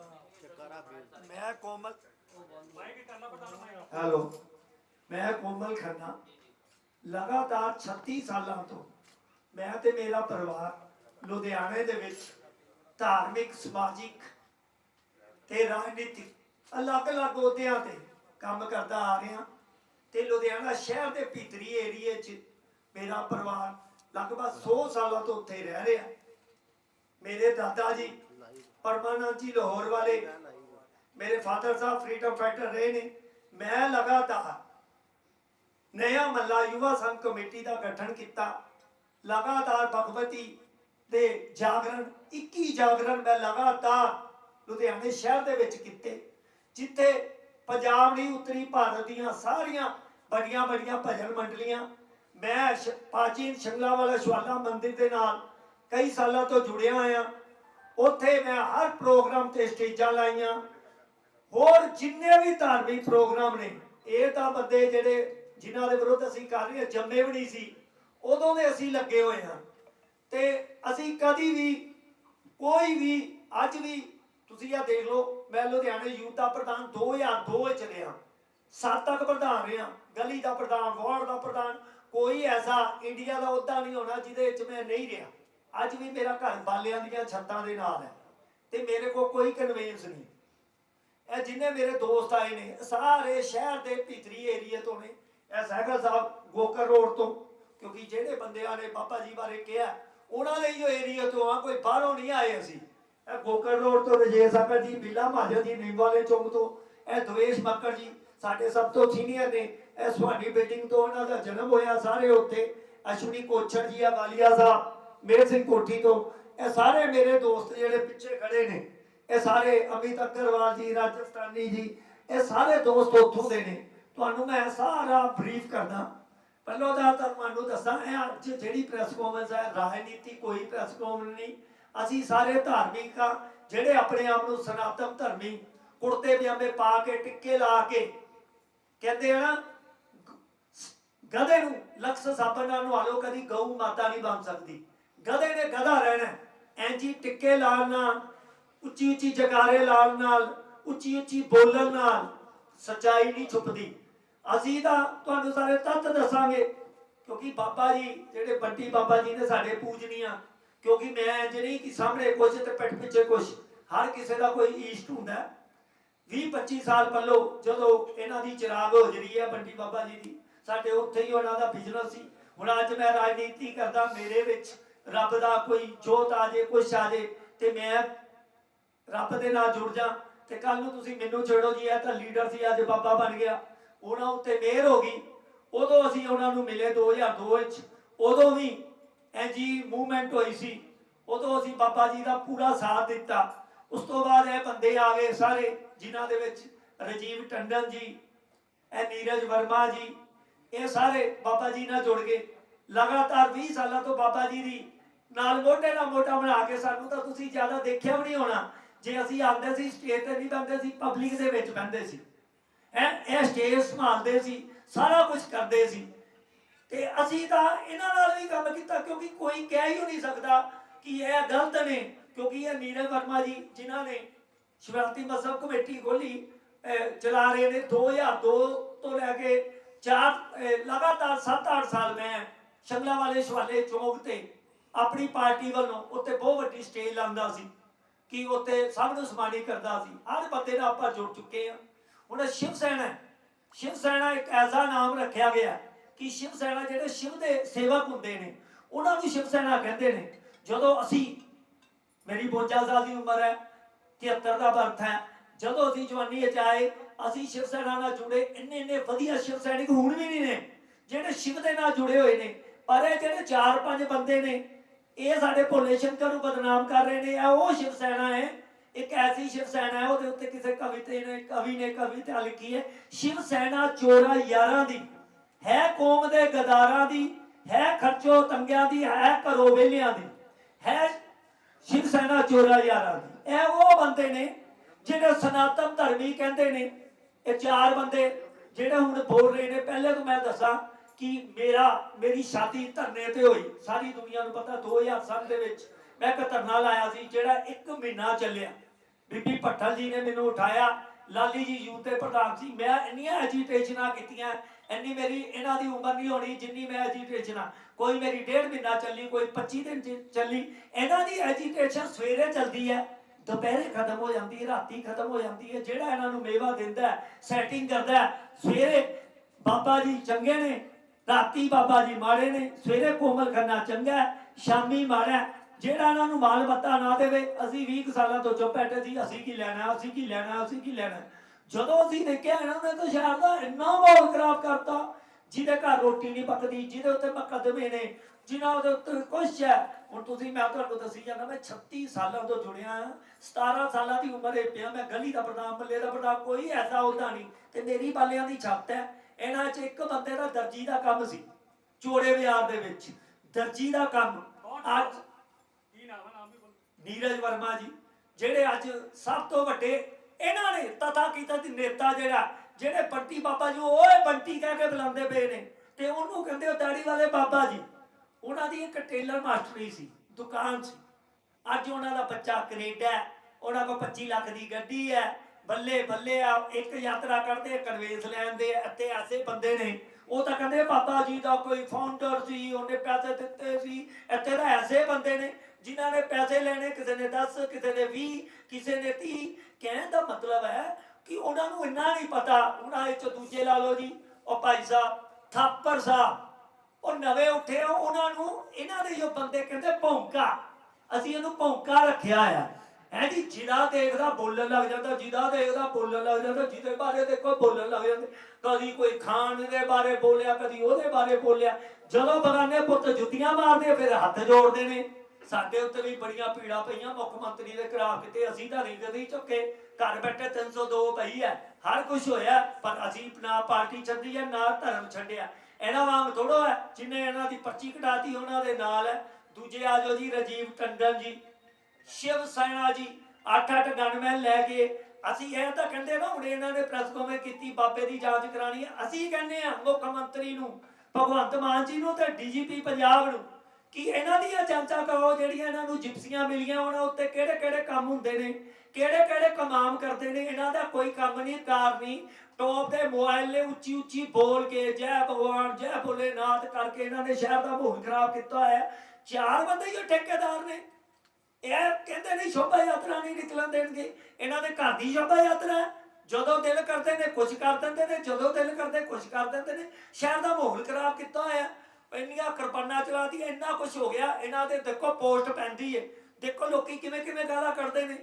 ਮੈਂ ਕੋਮਲ ਹੈਲੋ। ਮੈਂ ਕੋਮਲ ਖੰਨਾ। ਲਗਾਤਾਰ 36 ਸਾਲਾਂ ਤੋਂ ਮੈਂ ਤੇ ਮੇਰਾ ਪਰਿਵਾਰ ਲੁਧਿਆਣੇ ਦੇ ਵਿੱਚ ਧਾਰਮਿਕ ਸਮਾਜਿਕ ਤੇ ਰਾਜਨੀਤਿਕ ਅਲੱਗ-ਅਲੱਗ ਅਹੁਦਿਆਂ ਤੇ ਕੰਮ ਕਰਦਾ ਆ ਰਿਹਾ। ਤੇ ਲੁਧਿਆਣਾ ਸ਼ਹਿਰ ਦੇ ਭੀਤਰੀ ਏਰੀਏ 'ਚ ਮੇਰਾ ਪਰਿਵਾਰ ਲਗਭਗ 100 ਸਾਲਾਂ ਤੋਂ ਉੱਥੇ ਰਹਿ ਰਿਹਾ। ਮੇਰੇ ਦਾਦਾ ਜੀ, ਪਰਮਾਨੰਦ ਜੀ ਲਾਹੌਰ ਵਾਲੇ, ਮੇਰੇ ਫਾਦਰ ਸਾਹਿਬ ਫਰੀडम ਫਾਈਟਰ ਰਹੇ ਨੇ। ਮੈਂ ਲਗਾਤਾਰ ਨਿਆ ਮੱਲਾ ਯੁਵਾ ਸੰਘ ਕਮੇਟੀ ਦਾ ਗਠਨ ਕੀਤਾ। ਲਗਾਤਾਰ ਭਗਵਤੀ ਦੇ ਜਾਗਰਣ 21 ਜਾਗਰਣ ਮੈਂ ਲਗਾਤਾਰ ਲੁਧਿਆਣੇ ਸ਼ਹਿਰ ਦੇ ਵਿੱਚ ਕੀਤੇ, ਜਿੱਥੇ ਪੰਜਾਬ ਨਹੀਂ, ਉੱਤਰੀ ਭਾਰਤ ਦੀਆਂ ਸਾਰੀਆਂ ਵੱਡੀਆਂ ਵੱਡੀਆਂ ਭਜਨ ਮੰਡਲੀਆਂ, ਮੈਂ ਸ਼- ਪ੍ਰਾਚੀਨ ਸ਼ੰਗਲਾ ਵਾਲਾ ਸ਼ਵਾਲਾ ਮੰਦਿਰ ਦੇ ਨਾਲ ਕਈ ਸਾਲਾਂ ਤੋਂ ਜੁੜਿਆ ਹੋਇਆ ਉੱਥੇ ਮੈਂ ਹਰ ਪ੍ਰੋਗਰਾਮ ਤੇ ਸਟੇਜਾਂ ਲਾਈਆਂ। ਹੋਰ ਜਿੰਨੇ ਵੀ ਧਾਰਮਿਕ ਪ੍ਰੋਗਰਾਮ ਨੇ, ਇਹ ਤਾਂ ਬੰਦੇ ਜਿਹੜੇ ਜਿਨ੍ਹਾਂ ਦੇ ਵਿਰੁੱਧ ਅਸੀਂ ਕਰ ਰਹੇ ਹਾਂ, ਜੰਮੇ ਵੀ ਨਹੀਂ ਸੀ, ਉਦੋਂ ਦੇ ਅਸੀਂ ਲੱਗੇ ਹੋਏ ਹਾਂ। ਤੇ ਅਸੀਂ ਕਦੀ ਵੀ, ਕੋਈ ਵੀ, ਅੱਜ ਵੀ, ਤੁਸੀਂ ਆ ਦੇਖ ਲਓ, ਮੈਂ ਲੁਧਿਆਣੇ ਯੂਥ ਦਾ ਪ੍ਰਧਾਨ 2002 ਵਿੱਚ ਰਿਹਾ। ਸੱਤ ਤੱਕ ਪ੍ਰਧਾਨ ਰਿਹਾ। ਗਲੀ ਦਾ ਪ੍ਰਧਾਨ, ਵਾਰਡ ਦਾ ਪ੍ਰਧਾਨ, ਕੋਈ ਐਸਾ ਇੰਡੀਆ ਦਾ ਅਹੁਦਾ ਨਹੀਂ ਹੋਣਾ ਜਿਹਦੇ ਵਿੱਚ ਮੈਂ ਨਹੀਂ ਰਿਹਾ। ਅੱਜ ਵੀ ਮੇਰਾ ਘਰ ਬਾਲਿਆਂ ਦੀਆਂ ਛੱਤਾਂ ਦੇ ਨਾਲ ਹੈ ਤੇ ਮੇਰੇ ਕੋਲ ਕੋਈ ਕਨਵੈਂਸ ਨਹੀਂ। ਇਹ ਜਿੰਨੇ ਮੇਰੇ ਦੋਸਤ ਆਏ ਨੇ ਸਾਰੇ ਸ਼ਹਿਰ ਦੇ ਭੀਤਰੀ ਏਰੀਏ ਤੋਂ ਨੇ। ਇਹ ਸਹਿਗਲ ਸਾਹਿਬ ਗੋਕਰ ਰੋਡ ਤੋਂ, ਕਿਉਂਕਿ ਜਿਹੜੇ ਬੰਦਿਆਂ ਨੇ ਬਾਬਾ ਜੀ ਬਾਰੇ ਕਿਹਾ, ਉਹਨਾਂ ਦੇ ਹੀ ਏਰੀਆ ਤੋਂ ਆ, ਕੋਈ ਬਾਹਰੋਂ ਨਹੀਂ ਆਏ ਅਸੀਂ। ਇਹ ਗੋਕਰ ਰੋਡ ਤੋਂ ਰਜੇ ਸਾਕਰ ਜੀ, ਬਿੱਲਾ ਮਹਾਜਨ ਜੀ ਨੀਮ ਵਾਲੇ ਚੌਂਕ ਤੋਂ, ਇਹ ਦਵੇਸ਼ ਮੱਕੜ ਜੀ, ਸਾਡੇ ਸਭ ਤੋਂ ਸੀਨੀਅਰ ਨੇ। ਇਹ ਸੁਹਾਣੀ ਬਿਲਡਿੰਗ ਤੋਂ ਉਹਨਾਂ ਦਾ ਜਨਮ ਹੋਇਆ ਸਾਰੇ ਉੱਥੇ। ਅਸ਼ਵਨੀ ਕੋਚਰ ਜੀ ਆ, ਵਾਲੀਆ ਸਾਹਿਬ। ਮੇਰ ਸਿੰਘ ਕੋਠੀ ਤੋਂ। ਇਹ ਸਾਰੇ ਮੇਰੇ ਦੋਸਤ ਜਿਹੜੇ ਪਿੱਛੇ ਖੜੇ ਨੇ, ਇਹ ਸਾਰੇ ਅਮਿਤ ਅਗਰਵਾਲ ਜੀ, ਰਾਜਸਥਾਨੀ ਜੀ, ਇਹ ਸਾਰੇ ਦੋਸਤ ਉੱਥੋਂ ਦੇ ਨੇ। ਤੁਹਾਨੂੰ ਮੈਂ ਸਾਰਾ ਬਰੀਫ ਕਰਦਾ। ਪਹਿਲਾਂ ਤਾਂ ਤੁਹਾਨੂੰ ਦੱਸਾਂ, ਇਹ ਅੱਜ ਜਿਹੜੀ ਪ੍ਰੈਸ ਕਾਨਫਰੰਸ ਹੈ, ਰਾਜਨੀਤੀ ਕੋਈ ਪ੍ਰੈਸ ਕਾਨਫਰੰਸ ਨਹੀਂ। ਅਸੀਂ ਸਾਰੇ ਧਾਰਮਿਕ ਆ, ਜਿਹੜੇ ਆਪਣੇ ਆਪ ਨੂੰ ਸਨਾਤਨ ਧਰਮੀ, ਕੁੜਤੇ ਪਜਾਮੇ ਪਾ ਕੇ, ਟਿੱਕੇ ਲਾ ਕੇ, ਕਹਿੰਦੇ ਆ ਨਾ ਗਧੇ ਨੂੰ, ਲਕਸ ਸਾਬਣ ਨਾਲ ਨਵਾ ਲਓ ਕਦੀ ਗਊ ਮਾਤਾ ਨਹੀਂ ਬਣ ਸਕਦੀ। ਗਧੇ ਨੇ ਗਧਾ ਰਹਿਣਾ ਐਂਜੀ ਟਿੱਕੇ ਲਾਉਣ ਨਾਲ, ਉੱਚੀ ਉੱਚੀ ਜਕਾਰੇ ਲਾਉਣ ਨਾਲ, ਉੱਚੀ ਉੱਚੀ ਬੋਲਣ ਨਾਲ ਸੱਚਾਈ ਨਹੀਂ ਛੁਪਦੀ। ਅਸੀਂ ਤਾਂ ਤੁਹਾਨੂੰ ਸਾਰੇ ਤੱਤ ਦੱਸਾਂਗੇ, ਕਿਉਂਕਿ ਬਾਬਾ ਜੀ, ਜਿਹੜੇ ਬੰਟੀ ਬਾਬਾ ਜੀ ਨੇ ਸਾਡੇ ਪੂਜਨੀਆਂ, ਕਿਉਂਕਿ ਮੈਂ ਇੰਜ ਨਹੀਂ ਕਿ ਸਾਹਮਣੇ ਕੁਝ ਤੇ ਪਿੱਠ ਪਿੱਛੇ ਕੁਝ ਹਰ ਕਿਸੇ ਦਾ ਕੋਈ ਈਸ਼ਟ ਹੁੰਦਾ। ਹੈ 20 25 ਸਾਲ ਪਹਿਲੋਂ ਜਦੋਂ ਇਹਨਾਂ ਦੀ ਚਿਰਾਗ ਹੋ ਜਰੀ ਹੈ ਬੰਟੀ ਬਾਬਾ ਜੀ ਦੀ, ਸਾਡੇ ਉੱਥੇ ਹੀ ਉਹਨਾਂ ਦਾ ਬਿਜ਼ਨਸ ਸੀ। ਹੁਣ ਅੱਜ ਮੈਂ ਰਾਜਨੀਤੀ ਕਰਦਾ ਮੇਰੇ ਵਿੱਚ। ਰੱਬ ਦਾ ਕੋਈ ਜੋਤ ਆ ਜੇ, ਕੁਛ ਆ ਜੇ, ਤੇ ਮੈਂ ਰੱਬ ਦੇ ਨਾਲ ਜੁੜ ਜਾ। ਤੇ ਕੱਲ ਨੂੰ ਤੁਸੀਂ ਮੈਨੂੰ ਛੇੜੋ ਜੀ, ਇਹ ਤਾਂ ਲੀਡਰ ਸੀ, ਅੱਜ ਬਾਬਾ ਬਣ ਗਿਆ। ਉਹਨਾਂ ਉੱਤੇ ਮਿਹਰ ਹੋ ਗਈ। ਉਦੋਂ ਅਸੀਂ ਉਹਨਾਂ ਨੂੰ ਮਿਲੇ 2002 ਵਿੱਚ। ਉਦੋਂ ਵੀ ਐਜੀ ਮੂਵਮੈਂਟ ਹੋਈ ਸੀ। ਉਦੋਂ ਅਸੀਂ ਬਾਬਾ ਜੀ ਦਾ ਪੂਰਾ ਸਾਥ ਦਿੱਤਾ। ਉਸ ਤੋਂ ਬਾਅਦ ਇਹ ਬੰਦੇ ਆ ਗਏ ਸਾਰੇ, ਜਿਨ੍ਹਾਂ ਦੇ ਵਿੱਚ ਰਜੀਵ ਟੰਡਨ ਜੀ, ਇਹ ਨੀਰਜ ਵਰਮਾ ਜੀ, ਇਹ ਸਾਰੇ ਬਾਬਾ ਜੀ ਨਾਲ ਜੁੜ ਗਏ। ਲਗਾਤਾਰ 20 ਸਾਲਾਂ ਤੋਂ ਬਾਬਾ ਜੀ ਦੀ ਨਾਲ ਮੋਢੇ ਨਾਲ ਮੋਢਾ ਬਣਾ ਕੇ ਸਾਨੂੰ ਤਾਂ ਤੁਸੀਂ ਜ਼ਿਆਦਾ ਦੇਖਿਆ ਵੀ ਨਹੀਂ ਹੋਣਾ। ਜੇ ਅਸੀਂ ਆਉਂਦੇ ਸੀ ਸਟੇਜ ਤੇ ਨਹੀਂ ਬੰਦੇ ਸੀ ਪਬਲਿਕ ਦੇ ਵਿੱਚ ਬੰਦੇ ਸੀ। ਐ ਇਹ ਸਟੇਜ ਸੰਭਾਲਦੇ ਸੀ, ਸਾਰਾ ਕੁਝ ਕਰਦੇ ਸੀ। ਤੇ ਅਸੀਂ ਤਾਂ ਇਹਨਾਂ ਨਾਲ ਵੀ ਕੰਮ ਕੀਤਾ ਕਿਉਂਕਿ ਕੋਈ ਕਹਿ ਹੀ ਨਹੀਂ ਸਕਦਾ ਕਿ ਇਹ ਗਲਤ ਨੇ, ਕਿਉਂਕਿ ਇਹ ਨੀਰਜ ਵਰਮਾ ਜੀ ਜਿਨ੍ਹਾਂ ਨੇ ਸ਼ਿਵਾਲਤੀ ਮਸਬ ਕਮੇਟੀ ਖੋਲੀ ਚਲਾ ਰਹੇ ਨੇ 2002 ਤੋਂ ਲੈ ਕੇ ਚਾਰ ਲਗਾਤਾਰ 7-8 ਸਾਲ ਮੈਂ ਸ਼ੰਗਲਾ ਵਾਲੇ ਸ਼ਵਾਲੇ ਚੌਂਕ ਤੇ ਆਪਣੀ ਪਾਰਟੀ ਵੱਲੋਂ ਉੱਤੇ ਬਹੁਤ ਵੱਡੀ ਸਟੇਜ ਲਾਉਂਦਾ ਸੀ, ਕਿ ਉੱਤੇ ਸਭ ਨੂੰ ਸਨਮਾਨਿਤ ਕਰਦਾ ਸੀ। ਹਰ ਬੰਦੇ ਨਾਲ ਆਪਾਂ ਜੁੜ ਚੁੱਕੇ ਆ ਹੁਣ ਸ਼ਿਵ ਸੈਨਾ ਸ਼ਿਵ ਸੈਨਾ ਇੱਕ ਐਸਾ ਨਾਮ ਰੱਖਿਆ ਗਿਆ ਕਿ ਸ਼ਿਵ ਸੈਨਾ ਜਿਹੜੇ ਸ਼ਿਵ ਦੇ ਸੇਵਕ ਹੁੰਦੇ ਨੇ, ਉਹਨਾਂ ਨੂੰ ਸ਼ਿਵ ਸੈਨਾ ਕਹਿੰਦੇ ਨੇ। ਜਦੋਂ ਅਸੀਂ, ਮੇਰੀ 52 ਸਾਲ ਦੀ ਉਮਰ ਹੈ 73 ਦਾ ਬਰਥ ਹੈ, ਜਦੋਂ ਅਸੀਂ ਜਵਾਨੀ ਵਿੱਚ ਆਏ, ਅਸੀਂ ਸ਼ਿਵ ਸੈਨਾ ਨਾਲ ਜੁੜੇ, ਇੰਨੇ ਇੰਨੇ ਵਧੀਆ ਸ਼ਿਵ ਸੈਨਿਕ ਹੁਣ ਵੀ ਨਹੀਂ ਨੇ, ਜਿਹੜੇ ਸ਼ਿਵ ਦੇ ਨਾਲ ਜੁੜੇ ਹੋਏ ਨੇ। ਪਰ ਇਹ ਜਿਹੜੇ 4-5 ਬੰਦੇ ਨੇ ਇਹ ਸਾਡੇ ਭੋਲੇ ਸ਼ੰਕਰ ਨੂੰ ਬਦਨਾਮ ਕਰ ਰਹੇ ਨੇ, ਇਹ ਉਹ ਸ਼ਿਵ ਸੈਨਾ ਹੈ, ਇੱਕ ਐਸੀ ਸ਼ਿਵ ਸੈਨਾ ਹੈ, ਉਹਦੇ ਉੱਤੇ ਕਿਸੇ ਕਵਿਤੇ ਨੇ, ਕਵੀ ਨੇ ਕਵਿਤਾ ਲਿਖੀ ਹੈ, ਸ਼ਿਵ ਸੈਨਾ ਚੋਰਾ ਯਾਰਾਂ ਦੀ, ਹੈ ਕੌਮ ਦੇ ਗਦਾਰਾਂ ਦੀ, ਹੈ ਖਰਚੋ ਤੰਗਿਆਂ ਦੀ, ਹੈ ਘਰੋ ਵੇਲਿਆਂ ਦੀ, ਹੈ ਸ਼ਿਵ ਸੈਨਾ ਚੋਰਾ ਯਾਰਾਂ ਦੀ। ਇਹ ਉਹ ਬੰਦੇ ਨੇ ਜਿਹੜੇ ਸਨਾਤਨ ਧਰਮੀ ਕਹਿੰਦੇ ਨੇ, ਇਹ ਚਾਰ ਬੰਦੇ ਜਿਹੜੇ ਹੁਣ ਬੋਲ ਰਹੇ ਨੇ, ਪਹਿਲੇ ਤੋਂ ਮੈਂ ਦੱਸਾਂ ਕਿ ਮੇਰਾ, ਮੇਰੀ ਸ਼ਾਦੀ ਧਰਨੇ ਤੇ ਹੋਈ। ਸਾਰੀ ਦੁਨੀਆ ਨੂੰ ਪਤਾ 2007 ਦੇ ਵਿੱਚ ਮੈਂ ਇੱਕ ਧਰਨਾ ਲਾਇਆ ਸੀ, ਜਿਹੜਾ 1 ਮਹੀਨਾ ਚੱਲਿਆ। ਬੀਬੀ ਭੱਠਲ ਜੀ ਨੇ ਮੈਨੂੰ ਉਠਾਇਆ। ਲਾਲੀ ਜੀ ਯੂਥ ਦੇ ਪ੍ਰਧਾਨ ਸੀ। ਮੈਂ ਇੰਨੀਆਂ ਐਜੀਟੇਸ਼ਨਾਂ ਕੀਤੀਆਂ, ਇੰਨੀ ਮੇਰੀ, ਇਹਨਾਂ ਦੀ ਉਮਰ ਨਹੀਂ ਹੋਣੀ ਜਿੰਨੀ ਮੈਂ ਐਜੀਟੇਸ਼ਨਾਂ ਕੋਈ ਮੇਰੀ ਡੇਢ ਮਹੀਨਾ ਚੱਲੀ, ਕੋਈ 25 ਦਿਨ ਚੱਲੀ। ਇਹਨਾਂ ਦੀ ਐਜੀਟੇਸ਼ਨ ਸਵੇਰੇ ਚੱਲਦੀ ਹੈ। ਦੁਪਹਿਰੇ ਖਤਮ ਹੋ ਜਾਂਦੀ ਹੈ, ਰਾਤੀ ਖਤਮ ਹੋ ਜਾਂਦੀ ਹੈ। ਜਿਹੜਾ ਇਹਨਾਂ ਨੂੰ ਮੇਵਾ ਦਿੰਦਾ ਸੈਟਿੰਗ ਕਰਦਾ ਸਵੇਰੇ ਬਾਬਾ ਜੀ ਚੰਗੇ ਨੇ ਰਾਤੀ ਬਾਬਾ ਜੀ ਮਾੜੇ ਨੇ, ਸਵੇਰੇ ਕੋਮਲ ਖੰਨਾ ਚੰਗਾ ਸ਼ਾਮੀ ਮਾੜਾ ਜਿਹੜਾ ਇਹਨਾਂ ਨੂੰ ਮਾਲ ਬੱਤਾ ਨਾ ਦੇਵੇ, ਅਸੀਂ 20 ਸਾਲਾਂ ਤੋਂ ਚੁੱਪ ਬੈਠੇ ਸੀ, ਅਸੀਂ ਕੀ ਲੈਣਾ, ਅਸੀਂ ਕੀ ਲੈਣਾ, ਅਸੀਂ ਕੀ ਲੈਣਾ। ਜਦੋਂ ਅਸੀਂ ਦੇਖਿਆ ਇਹਨਾਂ ਨੇ ਤਾਂ ਸ਼ਹਿਰ ਦਾ ਇੰਨਾ ਮਾਹੌਲ ਖਰਾਬ ਕਰਤਾ, ਜਿਹਦੇ ਘਰ ਰੋਟੀ ਨਹੀਂ ਪੱਕਦੀ, ਜਿਹਦੇ ਉੱਤੇ ਮੁਕੱਦਮੇ ਨੇ ਜਿਨ੍ਹਾਂ ਦੇ ਉੱਤੇ ਕੁਛ ਹੈ। ਹੁਣ ਤੁਸੀਂ, ਮੈਂ ਤੁਹਾਨੂੰ ਦੱਸੀ ਜਾਂਦਾ, ਮੈਂ 36 ਸਾਲਾਂ ਤੋਂ ਜੁੜਿਆ ਹਾਂ 17 ਸਾਲਾਂ ਦੀ ਉਮਰ ਇਹ ਪਿਆ, ਮੈਂ ਗਲੀ ਦਾ ਪ੍ਰਧਾਨ, ਮੱਲੇ ਦਾ ਪ੍ਰਧਾਨ, ਕੋਈ ਐਸਾ ਹੁੰਦਾ ਨਹੀਂ। ਤੇ ਮੇਰੀ ਬਾਲਿਆਂ ਦੀ ਛੱਤ ਹੈ। ਇਹਨਾਂ 'ਚ ਇੱਕ ਬੰਦੇ ਦਾ ਦਰਜੀ ਦਾ ਕੰਮ ਸੀ, ਚੋੜੇ ਬਾਜ਼ਾਰ ਦੇ ਵਿੱਚ। ਦਰਜੀ ਦਾ ਕੰਮ ਅੱਜ ਨੀਰਜ ਵਰਮਾ ਜੀ, ਜਿਹੜੇ ਅੱਜ ਸਭ ਤੋਂ ਵੱਡੇ, ਇਹਨਾਂ ਨੇ ਤਥਾ ਕੀਤਾ ਦੀ ਨੇਤਾ ਜਿਹੜਾ, ਜਿਹੜੇ ਬੰਟੀ ਬਾਬਾ ਜੀ ਓਏ ਬੰਟੀ ਕਹਿ ਕੇ ਬੁਲਾਉਂਦੇ ਪਏ ਨੇ। ਤੇ ਉਹਨੂੰ ਕਹਿੰਦੇ ਉਹ ਦਾੜੀ ਵਾਲੇ ਬਾਬਾ ਜੀ। ਉਹਨਾਂ ਦੀ ਇੱਕ ਟੇਲਰ ਮਾਸਟਰੀ ਸੀ, ਦੁਕਾਨ ਸੀ। ਅੱਜ ਉਹਨਾਂ ਦਾ ਬੱਚਾ ਕੈਨੇਡਾ ਹੈ, ਉਹਨਾਂ ਕੋਲ 25 ਲੱਖ ਦੀ ਗੱਡੀ ਹੈ। ਬੱਲੇ ਬੱਲੇ ਆ, ਇੱਕ ਯਾਤਰਾ ਕਰਦੇ ਕਨਵੇਸ ਲੈਂਦੇ ਅਤੇ ਐਸੇ ਬੰਦੇ ਨੇ। ਉਹ ਤਾਂ ਕਹਿੰਦੇ, ਬਾਬਾ ਜੀ ਦਾ ਕੋਈ ਫਾਊਂਡਰ ਸੀ, ਉਹਨੇ ਪੈਸੇ ਦਿੱਤੇ ਸੀ। ਇੱਥੇ ਤਾਂ ਐਸੇ ਬੰਦੇ ਨੇ, ਜਿਨ੍ਹਾਂ ਨੇ ਪੈਸੇ ਲੈਣੇ, ਕਿਸੇ ਨੇ 10 ਕਿਸੇ ਨੇ 20 ਕਿਸੇ ਨੇ 30 ਕਹਿਣ ਦਾ ਮਤਲਬ ਹੈ ਕਿ ਉਹਨਾਂ ਨੂੰ ਇੰਨਾ ਨਹੀਂ ਪਤਾ। ਉਹਨਾਂ ਵਿੱਚ ਦੂਜੇ ਲਾ ਲਓ ਜੀ, ਉਹ ਭਾਈ ਸਾਹਿਬ, ਥਾਪਰ ਸਾਹਿਬ, ਉਹ ਨਵੇਂ ਉੱਠੇ ਉਹਨਾਂ ਨੂੰ, ਇਹਨਾਂ ਦੇ ਜੋ ਬੰਦੇ ਕਹਿੰਦੇ ਭੌਂਕਾ, ਅਸੀਂ ਇਹਨੂੰ ਭੌਂਕਾ ਰੱਖਿਆ ਆ। ਹੈ ਜੀ, ਜਿਹਦਾ ਦੇਖਦਾ ਬੋਲਣ ਲੱਗ ਜਾਂਦਾ, ਜਿਹਦਾ ਦੇਖਦਾ ਬੋਲਣ ਲੱਗ ਜਾਂਦਾ, ਜਿਹਦੇ ਬਾਰੇ ਦੇਖੋ ਬੋਲਣ ਲੱਗ ਜਾਂਦੇ। ਕਦੀ ਕੋਈ ਖਾਨ ਦੇ ਬਾਰੇ ਬੋਲਿਆ, ਕਦੀ ਉਹਦੇ ਬਾਰੇ ਬੋਲਿਆ। ਜਦੋਂ ਬਗਾਨੇ ਪੁੱਤ ਜੁੱਤੀਆਂ ਮਾਰਦੇ, ਫਿਰ ਹੱਥ ਜੋੜਦੇ ਨੇ। ਸਾਡੇ ਉੱਤੇ ਵੀ ਬੜੀਆਂ ਪੀੜਾ ਪਈਆਂ, ਮੁੱਖ ਮੰਤਰੀ ਦੇ ਖਿਲਾਫ ਕਿਤੇ ਅਸੀਂ ਤਾਂ ਨਹੀਂ ਕਦੀ ਝੁੱਕੇ। ਘਰ ਬੈਠੇ 302 ਪਈ ਹੈ, ਹਰ ਕੁਝ ਹੋਇਆ, ਪਰ ਅਸੀਂ ਨਾ ਪਾਰਟੀ ਛੱਡੀ ਹੈ, ਨਾ ਧਰਮ ਛੱਡਿਆ। ਇਹਨਾਂ ਵਾਂਗ ਥੋੜੋ ਹੈ, ਜਿਨੇ ਇਹਨਾਂ ਦੀ ਪਰਚੀ ਕਟਾਤੀ, ਉਹਨਾਂ ਦੇ ਨਾਲ ਹੈ। ਦੂਜੇ ਆਜੋ ਜੀ, ਰਾਜੀਵ ਟੰਡਨ ਜੀ ਸ਼ਿਵ ਸੈਨਾ ਜੀ ਅੱਠ ਅੱਠ ਗਨਮੈਨ ਲੈ ਕੇ ਅਸੀਂ ਇਹ ਤਾਂ ਕਹਿੰਦੇ ਨਾ, ਹੁਣ ਇਹਨਾਂ ਨੇ ਪ੍ਰੈਸ ਕਾਨਫਰੰਸ ਕੀਤੀ, ਬਾਬੇ ਦੀ ਜਾਂਚ ਕਰਾਣੀ ਹੈ ਅਸੀਂ ਕਹਿੰਦੇ ਆ, ਮੁੱਖ ਮੰਤਰੀ ਨੂੰ, ਭਗਵੰਤ ਮਾਨ ਜੀ ਨੂੰ ਤੇ ਡੀਜੀਪੀ ਪੰਜਾਬ ਨੂੰ ਕਿ ਇਹਨਾਂ ਦੀਆਂ ਜਾਂਚਾਂ ਕਰੋ, ਜਿਹੜੀਆਂ ਇਹਨਾਂ ਨੂੰ ਜਿਪਸੀਆਂ ਮਿਲੀਆਂ ਉਹਨਾਂ ਉੱਤੇ ਕਿਹੜੇ ਕਿਹੜੇ ਕੰਮ ਹੁੰਦੇ ਨੇ ਕਿਹੜੇ ਕਿਹੜੇ ਕਮਾਮ ਕਰਦੇ ਨੇ, ਇਹਨਾਂ ਦਾ ਕੋਈ ਕੰਮ ਨਹੀਂ, ਕਾਰ ਨਹੀਂ। ਟੋਪ ਦੇ ਮੋਬਾਈਲ ਨੇ ਉੱਚੀ ਉੱਚੀ ਬੋਲ ਕੇ, ਜੈ ਭਗਵਾਨ, ਜੈ ਭੋਲੇਨਾਥ ਕਰਕੇ ਇਹਨਾਂ ਨੇ ਸ਼ਹਿਰ ਦਾ ਮਾਹੌਲ ਖਰਾਬ ਕੀਤਾ ਹੋਇਆ। ਹੈ। ਚਾਰ ਬੰਦੇ ਹੀ ਉਹ ਠੇਕੇਦਾਰ ਨੇ। ਇਹ ਕਹਿੰਦੇ ਨਹੀਂ ਸ਼ੋਭਾ ਯਾਤਰਾ ਨਹੀਂ ਨਿਕਲਣ ਦੇਣਗੇ। ਇਹਨਾਂ ਦੇ ਘਰ ਦੀ ਸ਼ੋਭਾ ਯਾਤਰਾ ਜਦੋਂ ਦਿਲ ਕਰਦੇ ਨੇ ਕੁਝ ਕਰ ਦਿੰਦੇ ਨੇ, ਜਦੋਂ ਦਿਲ ਕਰਦੇ ਕੁਝ ਕਰ ਦਿੰਦੇ ਨੇ। ਸ਼ਹਿਰ ਦਾ ਮਾਹੌਲ ਖਰਾਬ ਕੀਤਾ ਹੋਇਆ ਇੰਨੀਆਂ ਕਿਰਪਾਨਾਂ ਚਲਾਤੀਆਂ ਇੰਨਾ ਕੁਝ ਹੋ ਗਿਆ। ਇਹਨਾਂ ਦੇ ਦੇਖੋ ਪੋਸਟ ਪੈਂਦੀ ਏ ਦੇਖੋ ਲੋਕੀ ਕਿਵੇਂ ਕਿਵੇਂ ਗਾਲਾਂ ਕੱਢਦੇ ਨੇ।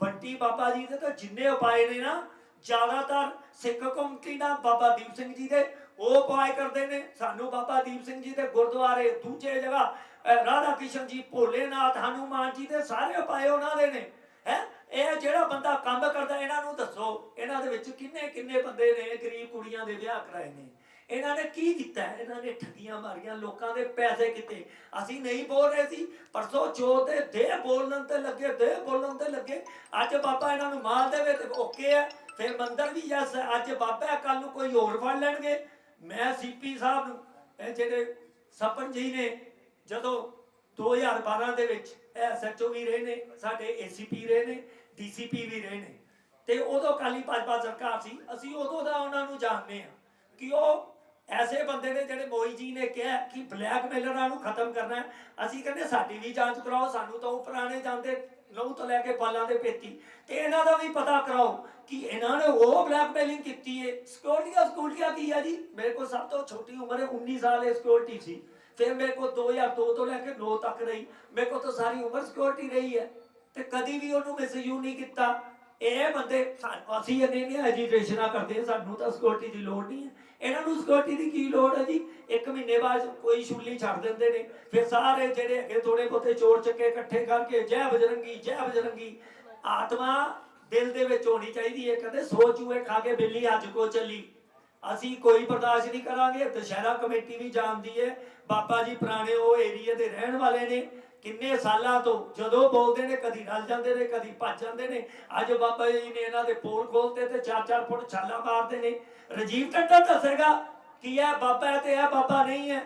ਬੰਟੀ ਬਾਬਾ ਜੀ ਦੇ ਤਾਂ ਜਿੰਨੇ ਉਪਾਏ ਨੇ ਨਾ, ਜ਼ਿਆਦਾਤਰ ਸਿੱਖ ਕੌਮਟੀ ਦਾ ਬਾਬਾ ਦੀਪ ਸਿੰਘ ਜੀ ਦੇ। ਉਹ ਉਪਾਏ ਕਰਦੇ ਨੇ। ਸਾਨੂੰ ਬਾਬਾ ਦੀਪ ਸਿੰਘ ਜੀ ਦੇ ਗੁਰਦੁਆਰੇ ਦੂਜੇ ਜਗ੍ਹਾ ਰਾਧਾ ਕ੍ਰਿਸ਼ਨ ਜੀ ਭੋਲੇਨਾਥ, ਹਨੂਮਾਨ ਜੀ ਦੇ ਸਾਰੇ ਉਪਾਏ ਉਹਨਾਂ ਦੇ ਨੇ, ਹੈ? ਇਹ ਜਿਹੜਾ ਬੰਦਾ ਕੰਮ ਕਰਦਾ, ਇਹਨਾਂ ਨੂੰ ਦੱਸੋ, ਇਹਨਾਂ ਦੇ ਵਿੱਚ ਕਿੰਨੇ ਕਿੰਨੇ ਬੰਦੇ ਨੇ, ਗਰੀਬ ਕੁੜੀਆਂ ਦੇ ਵਿਆਹ ਕਰਾਏ ਨੇ? ਇਹਨਾਂ ਨੇ ਕੀ ਕੀਤਾ? ਇਹਨਾਂ ਨੇ ਠੱਗੀਆਂ ਮਾਰੀਆਂ, ਲੋਕਾਂ ਦੇ ਪੈਸੇ ਕਿਤੇ। ਅਸੀਂ ਨਹੀਂ ਬੋਲ ਰਹੇ ਸੀ, ਪਰਸੋਂ ਚੋ ਤੇ ਦੇ ਬੋਲਣ ਤੇ ਲੱਗੇ ਦੇ ਬੋਲਣ ਤੇ ਲੱਗੇ, ਅੱਜ ਬਾਬਾ ਇਹਨਾਂ ਨੂੰ ਮਾਰ ਦੇਵੇ ਤੇ ਓਕੇ ਹੈ ਫਿਰ ਮੰਦਰ ਵੀ ਜਸ, ਅੱਜ ਬਾਬਾ ਕੱਲ ਨੂੰ ਕੋਈ ਹੋਰ ਫੜ ਲੈਣਗੇ। ਮੈਂ ਸੀਪੀ ਸਾਹਿਬ ਨੂੰ, ਇਹ ਜਿਹੜੇ ਸਪਨ ਜੀ ਨੇ ਜਦੋਂ 2012 ਦੇ ਵਿੱਚ ਐਸਐਚਓ ਵੀ ਰਹੇ ਨੇ, ਸਾਡੇ ਏਸੀਪੀ ਰਹੇ ਨੇ ਡੀਸੀਪੀ ਵੀ ਰਹੇ ਨੇ, ਤੇ ਉਦੋਂ ਕਾਲੀ ਭਾਜਪਾ ਸਰਕਾਰ ਸੀ, ਅਸੀਂ ਉਦੋਂ ਦਾ ਉਹਨਾਂ ਨੂੰ ਜਾਣਦੇ ਹਾਂ ਕਿ ਉਹ ਐਸੇ ਬੰਦੇ ਨੇ ਜਿਹੜੇ ਮੋਈ ਜੀ ਨੇ ਕਿਹਾ ਕਿ ਬਲੈਕਮੇਲਰਾਂ ਨੂੰ ਖਤਮ ਕਰਨਾ ਅਸੀਂ ਕਹਿੰਦੇ ਸਾਡੀ ਵੀ ਜਾਂਚ ਕਰਾਓ, ਸਾਨੂੰ ਤਾਂ ਉਹ ਪੁਰਾਣੇ ਜਾਂਦੇ ਲਹੂ ਤੋਂ ਲੈ ਕੇ ਬਾਲਾਂ ਦੇ ਪੇਤੀ। ਤੇ ਇਹਨਾਂ ਦਾ ਵੀ ਪਤਾ ਕਰਾਓ ਕਿ ਇਹਨਾਂ ਨੇ ਉਹ ਬਲੈਕਮੇਲਿੰਗ ਕੀਤੀ ਹੈ ਸਿਕਿਉਰਟੀਆਂ ਸਿਕਿਉਰਟੀਆਂ ਕੀ ਹੈ ਜੀ? ਮੇਰੇ ਕੋਲ ਸਭ ਤੋਂ ਛੋਟੀ ਉਮਰ ਹੈ 19 ਸਾਲ ਹੈ ਸਿਕਿਉਰਿਟੀ ਸੀ। ਫਿਰ ਮੇਰੇ ਕੋਲ 2002 ਤੋਂ ਲੈ ਕੇ 9 ਤੱਕ ਰਹੀ ਮੇਰੇ ਕੋਲ ਤਾਂ ਸਾਰੀ ਉਮਰ ਸਿਕਿਉਰਿਟੀ ਰਹੀ ਹੈ ਤੇ ਕਦੀ ਵੀ ਉਹਨੂੰ ਮਿਸਯੂਜ਼ ਨਹੀਂ ਕੀਤਾ ਇਹ ਬੰਦੇ ਅਸੀਂ ਇਹਨੇ ਨਹੀਂ ਐਜੀਟੇਸ਼ਨਾਂ ਕਰਦੇ ਸਾਨੂੰ ਤਾਂ ਸਿਕਿਉਰਿਟੀ ਦੀ ਲੋੜ ਨਹੀਂ ਹੈ ਇਹਨਾਂ ਨੂੰ ਸਿਕਿਉਰਿਟੀ ਦੀ ਕੀ ਲੋੜ ਹੈ ਜੀ ਇੱਕ ਮਹੀਨੇ ਬਾਅਦ ਕੋਈ ਛੁੱਲੀ ਛੱਡ ਦਿੰਦੇ ਨੇ ਫਿਰ ਸਾਰੇ ਜਿਹੜੇ ਹੈਗੇ ਥੋੜੇ ਬਹੁਤੇ ਚੋਰ ਚੱਕੇ ਇਕੱਠੇ ਕਰਕੇ ਜੈ ਬਜਰੰਗੀ ਜੈ ਬਜਰੰਗੀ ਆਤਮਾ ਦਿਲ ਦੇ ਵਿੱਚ ਹੋਣੀ ਚਾਹੀਦੀ ਹੈ ਕਹਿੰਦੇ ਸੋ ਚੂਹੇ ਖਾ ਕੇ ਬਿੱਲੀ ਅੱਜ ਕੋ ਚੱਲੀ ਅਸੀਂ ਕੋਈ ਬਰਦਾਸ਼ਤ ਨਹੀਂ ਕਰਾਂਗੇ, ਦੁਸ਼ਹਿਰਾ ਕਮੇਟੀ ਵੀ ਜਾਣਦੀ ਹੈ। ਬਾਬਾ ਜੀ ਪੁਰਾਣੇ ਉਹ ਏਰੀਆ ਦੇ ਰਹਿਣ ਵਾਲੇ ਨੇ, ਕਿੰਨੇ ਸਾਲਾਂ ਤੋਂ ਜਦੋਂ ਬੋਲਦੇ ਨੇ, ਕਦੀ ਰਲ ਜਾਂਦੇ ਨੇ, ਕਦੀ ਭੱਜ ਜਾਂਦੇ ਨੇ। ਅੱਜ ਬਾਬਾ ਜੀ ਨੇ ਇਹਨਾਂ ਦੇ ਪੋਲ ਖੋਲਤੇ ਤੇ 4-4 ਫੁੱਟ ਛਾਲਾ ਮਾਰਦੇ ਨੇ। ਰਜੀਵ ਟੰਡਨ ਦੱਸੇਗਾ, ਕਿ ਇਹ ਬਾਬਾ ਤੇ ਇਹ ਬਾਬਾ ਨਹੀਂ ਹੈ?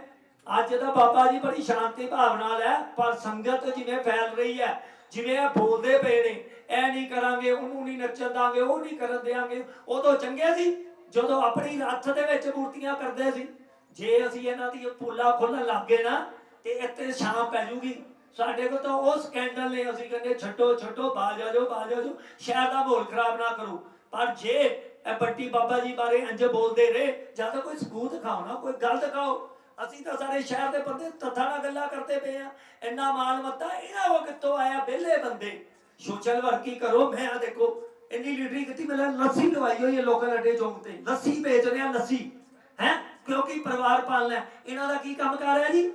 ਅੱਜ ਦਾ ਬਾਬਾ ਜੀ ਬੜੀ ਸ਼ਾਂਤੀ ਭਾਵ ਨਾਲ ਹੈ, ਪਰ ਸੰਗਤ ਜਿਵੇਂ ਫੈਲ ਰਹੀ ਹੈ, ਜਿਵੇਂ ਇਹ ਬੋਲਦੇ ਪਏ ਨੇ, ਇਹ ਨਹੀਂ ਕਰਾਂਗੇ, ਉਹਨੂੰ ਨਹੀਂ ਨੱਚਣ ਦਾਂਗੇ, ਉਹ ਨਹੀਂ ਕਰਨ ਦਿਆਂਗੇ, ਉਦੋਂ ਚੰਗੇ ਸੀ। ਜਦੋਂ ਆਪਣੀ ਰੱਥ ਦੇ ਵਿੱਚ ਮੂਰਤੀਆਂ ਕਰਦੇ ਸੀ, ਜੇ ਅਸੀਂ ਇਹਨਾਂ ਦੀ ਪੂਲਾ ਖੋਲਣ ਲੱਗ ਨਾ, ਤੇ ਇੱਥੇ ਸ਼ਾਮ ਪੈ ਜੂਗੀ। ਸਾਡੇ ਕੋਲ ਤਾਂ ਉਹ ਸਕੈਂਡਲ ਨੇ, ਅਸੀਂ ਕਹਿੰਦੇ ਛੱਡੋ ਛੱਡੋ, ਬਾਜ ਆ ਜਾਓ, ਬਾਜ ਆ ਜਾਓ, ਸ਼ਹਿਰ ਦਾ ਮਾਹੌਲ ਖਰਾਬ ਨਾ ਕਰੋ। ਪਰ ਜੇ ਇਹ ਬੱਟੀ ਬਾਬਾ ਜੀ ਬਾਰੇ ਇੰਜ ਬੋਲਦੇ ਰਹੇ, ਜਾਂ ਤਾਂ ਕੋਈ ਸਬੂਤ ਦਿਖਾਓ ਨਾ, ਕੋਈ ਗੱਲ ਦਿਖਾਓ। ਅਸੀਂ ਤਾਂ ਸਾਰੇ ਸ਼ਹਿਰ ਦੇ ਬੰਦੇ ਤੱਥਾਂ ਨਾਲ ਗੱਲਾਂ ਕਰਦੇ ਪਏ ਆ। ਇੰਨਾ ਮਾਲ ਮੱਤਾ ਇਹਨਾਂ ਉਹ ਕਿੱਥੋਂ ਆਇਆ, ਵਿਹਲੇ ਬੰਦੇ? ਸੋਸ਼ਲ ਵਰਕੀ ਕਰੋ, ਮੈਂ ਆ ਦੇਖੋ ਇੰਨੀ ਲੀਡਰੀ ਕੀਤੀ ਮੈਂ ਲੱਸੀ ਲਵਾਈ ਹੋਈ ਹੈ ਲੋਕਾਂ ਅੱਡੇ ਚੌਂਕ ਤੇ। ਲੱਸੀ ਵੇਚ ਰਿਹਾ, ਲੱਸੀ। ਹੈ? ਕਿਉਂਕਿ ਪਰਿਵਾਰ ਪਾਲਣਾ ਇਹਨਾਂ ਦਾ ਕੀ ਕੰਮ ਕਰ ਰਿਹਾ ਜੀ?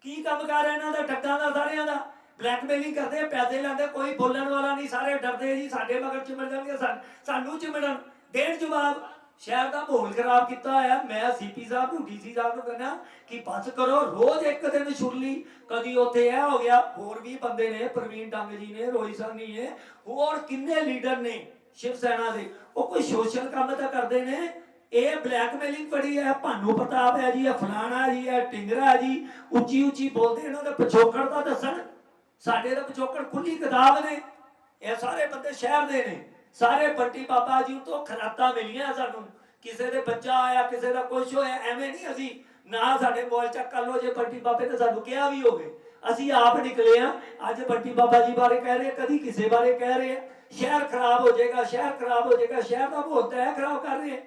ਕੀ ਕੰਮ ਕਰ ਰਿਹਾ ਇਹਨਾਂ ਦਾ? ਟੱਕਾਂ ਦਾ, ਸਾਰਿਆਂ ਦਾ। ਬਲੈਕਮੇਲਿੰਗ ਕਰਦੇ ਪੈਸੇ ਲੈਂਦੇ ਕੋਈ ਬੋਲਣ ਵਾਲਾ ਨਹੀਂ, ਸਾਰੇ ਡਰਦੇ ਜੀ, ਸਾਡੇ ਮਗਰ ਚਿਮੜ ਜਾਣਗੇ ਸਾਨੂੰ ਚਿਮੜਨ ਦੇਣ ਜਵਾਬ। ਸ਼ਹਿਰ ਦਾ ਮਾਹੌਲ ਖਰਾਬ ਕੀਤਾ ਹੋਇਆ। ਮੈਂ ਸੀਪੀ ਸਾਹਿਬ ਨੂੰ ਡੀਸੀ ਸਾਹਿਬ ਨੂੰ ਕਹਿੰਦਾ ਕਿ ਬਸ ਕਰੋ, ਰੋਜ਼ ਇੱਕ ਦਿਨ ਛੁਰਲੀ ਕਦੀ ਉੱਥੇ ਇਹ ਹੋ ਗਿਆ, ਹੋਰ ਵੀ ਬੰਦੇ ਨੇ, ਪ੍ਰਵੀਨ ਡੰਗ ਜੀ ਨੇ, ਰੋਹਿਤ ਸਾਹਨੀ ਨੇ, ਹੋਰ ਕਿੰਨੇ ਲੀਡਰ ਨੇ ਸ਼ਿਵ ਸੈਨਾ ਦੇ। ਉਹ ਕੋਈ ਸੋਸ਼ਲ ਕੰਮ ਤਾਂ ਕਰਦੇ ਨੇ। ਇਹ ਬਲੈਕਮੇਲਿੰਗ ਬੜੀ ਹੈ, ਭਾਨੂ ਪ੍ਰਤਾਪ ਹੈ ਜੀ, ਇਹ ਫਲਾਣਾ ਜੀ, ਇਹ ਟਿੰਗਰਾ ਹੈ ਜੀ। ਉੱਚੀ ਉੱਚੀ ਬੋਲਦੇ ਇਹਨਾਂ ਦੇ ਪਿਛੋਕੜ ਤਾਂ ਦੱਸਣ। ਸਾਡੇ ਦਾ ਪਿਛੋਕੜ ਖੁੱਲੀ ਕਿਤਾਬ ਨੇ। ਇਹ ਸਾਰੇ ਬੰਦੇ ਸ਼ਹਿਰ ਦੇ ਨੇ। ਸਾਰੇ ਬੰਟੀ ਬਾਬਾ ਜੀ ਤੋਂ ਖਰਾਤਾਂ ਮਿਲੀਆਂ ਸਾਨੂੰ। ਕਿਸੇ ਦੇ ਬੱਚਾ ਆਇਆ, ਕਿਸੇ ਦਾ ਕੁਝ ਹੋਇਆ, ਐਵੇਂ ਨਹੀਂ ਅਸੀਂ ਨਾ ਸਾਡੇ ਮੋਬਾਈਲ ਚੱਕ ਕਰ ਲੋ ਜੇ ਬੰਟੀ ਬਾਬੇ ਨੇ ਸਾਨੂੰ ਕਿਹਾ ਵੀ ਹੋਵੇ। ਅਸੀਂ ਆਪ ਨਿਕਲੇ ਆ ਅੱਜ ਬੰਟੀ ਬਾਬਾ ਜੀ ਬਾਰੇ ਕਹਿ ਰਹੇ ਕਦੀ ਕਿਸੇ ਬਾਰੇ ਕਹਿ ਰਹੇ ਆ। ਸ਼ਹਿਰ ਖਰਾਬ ਹੋ ਜਾਏਗਾ, ਸ਼ਹਿਰ ਖਰਾਬ ਹੋ ਜਾਏਗਾ, ਸ਼ਹਿਰ ਦਾ ਮਾਹੌਲ ਤਾਂ ਇਹ ਖਰਾਬ ਕਰ ਰਹੇ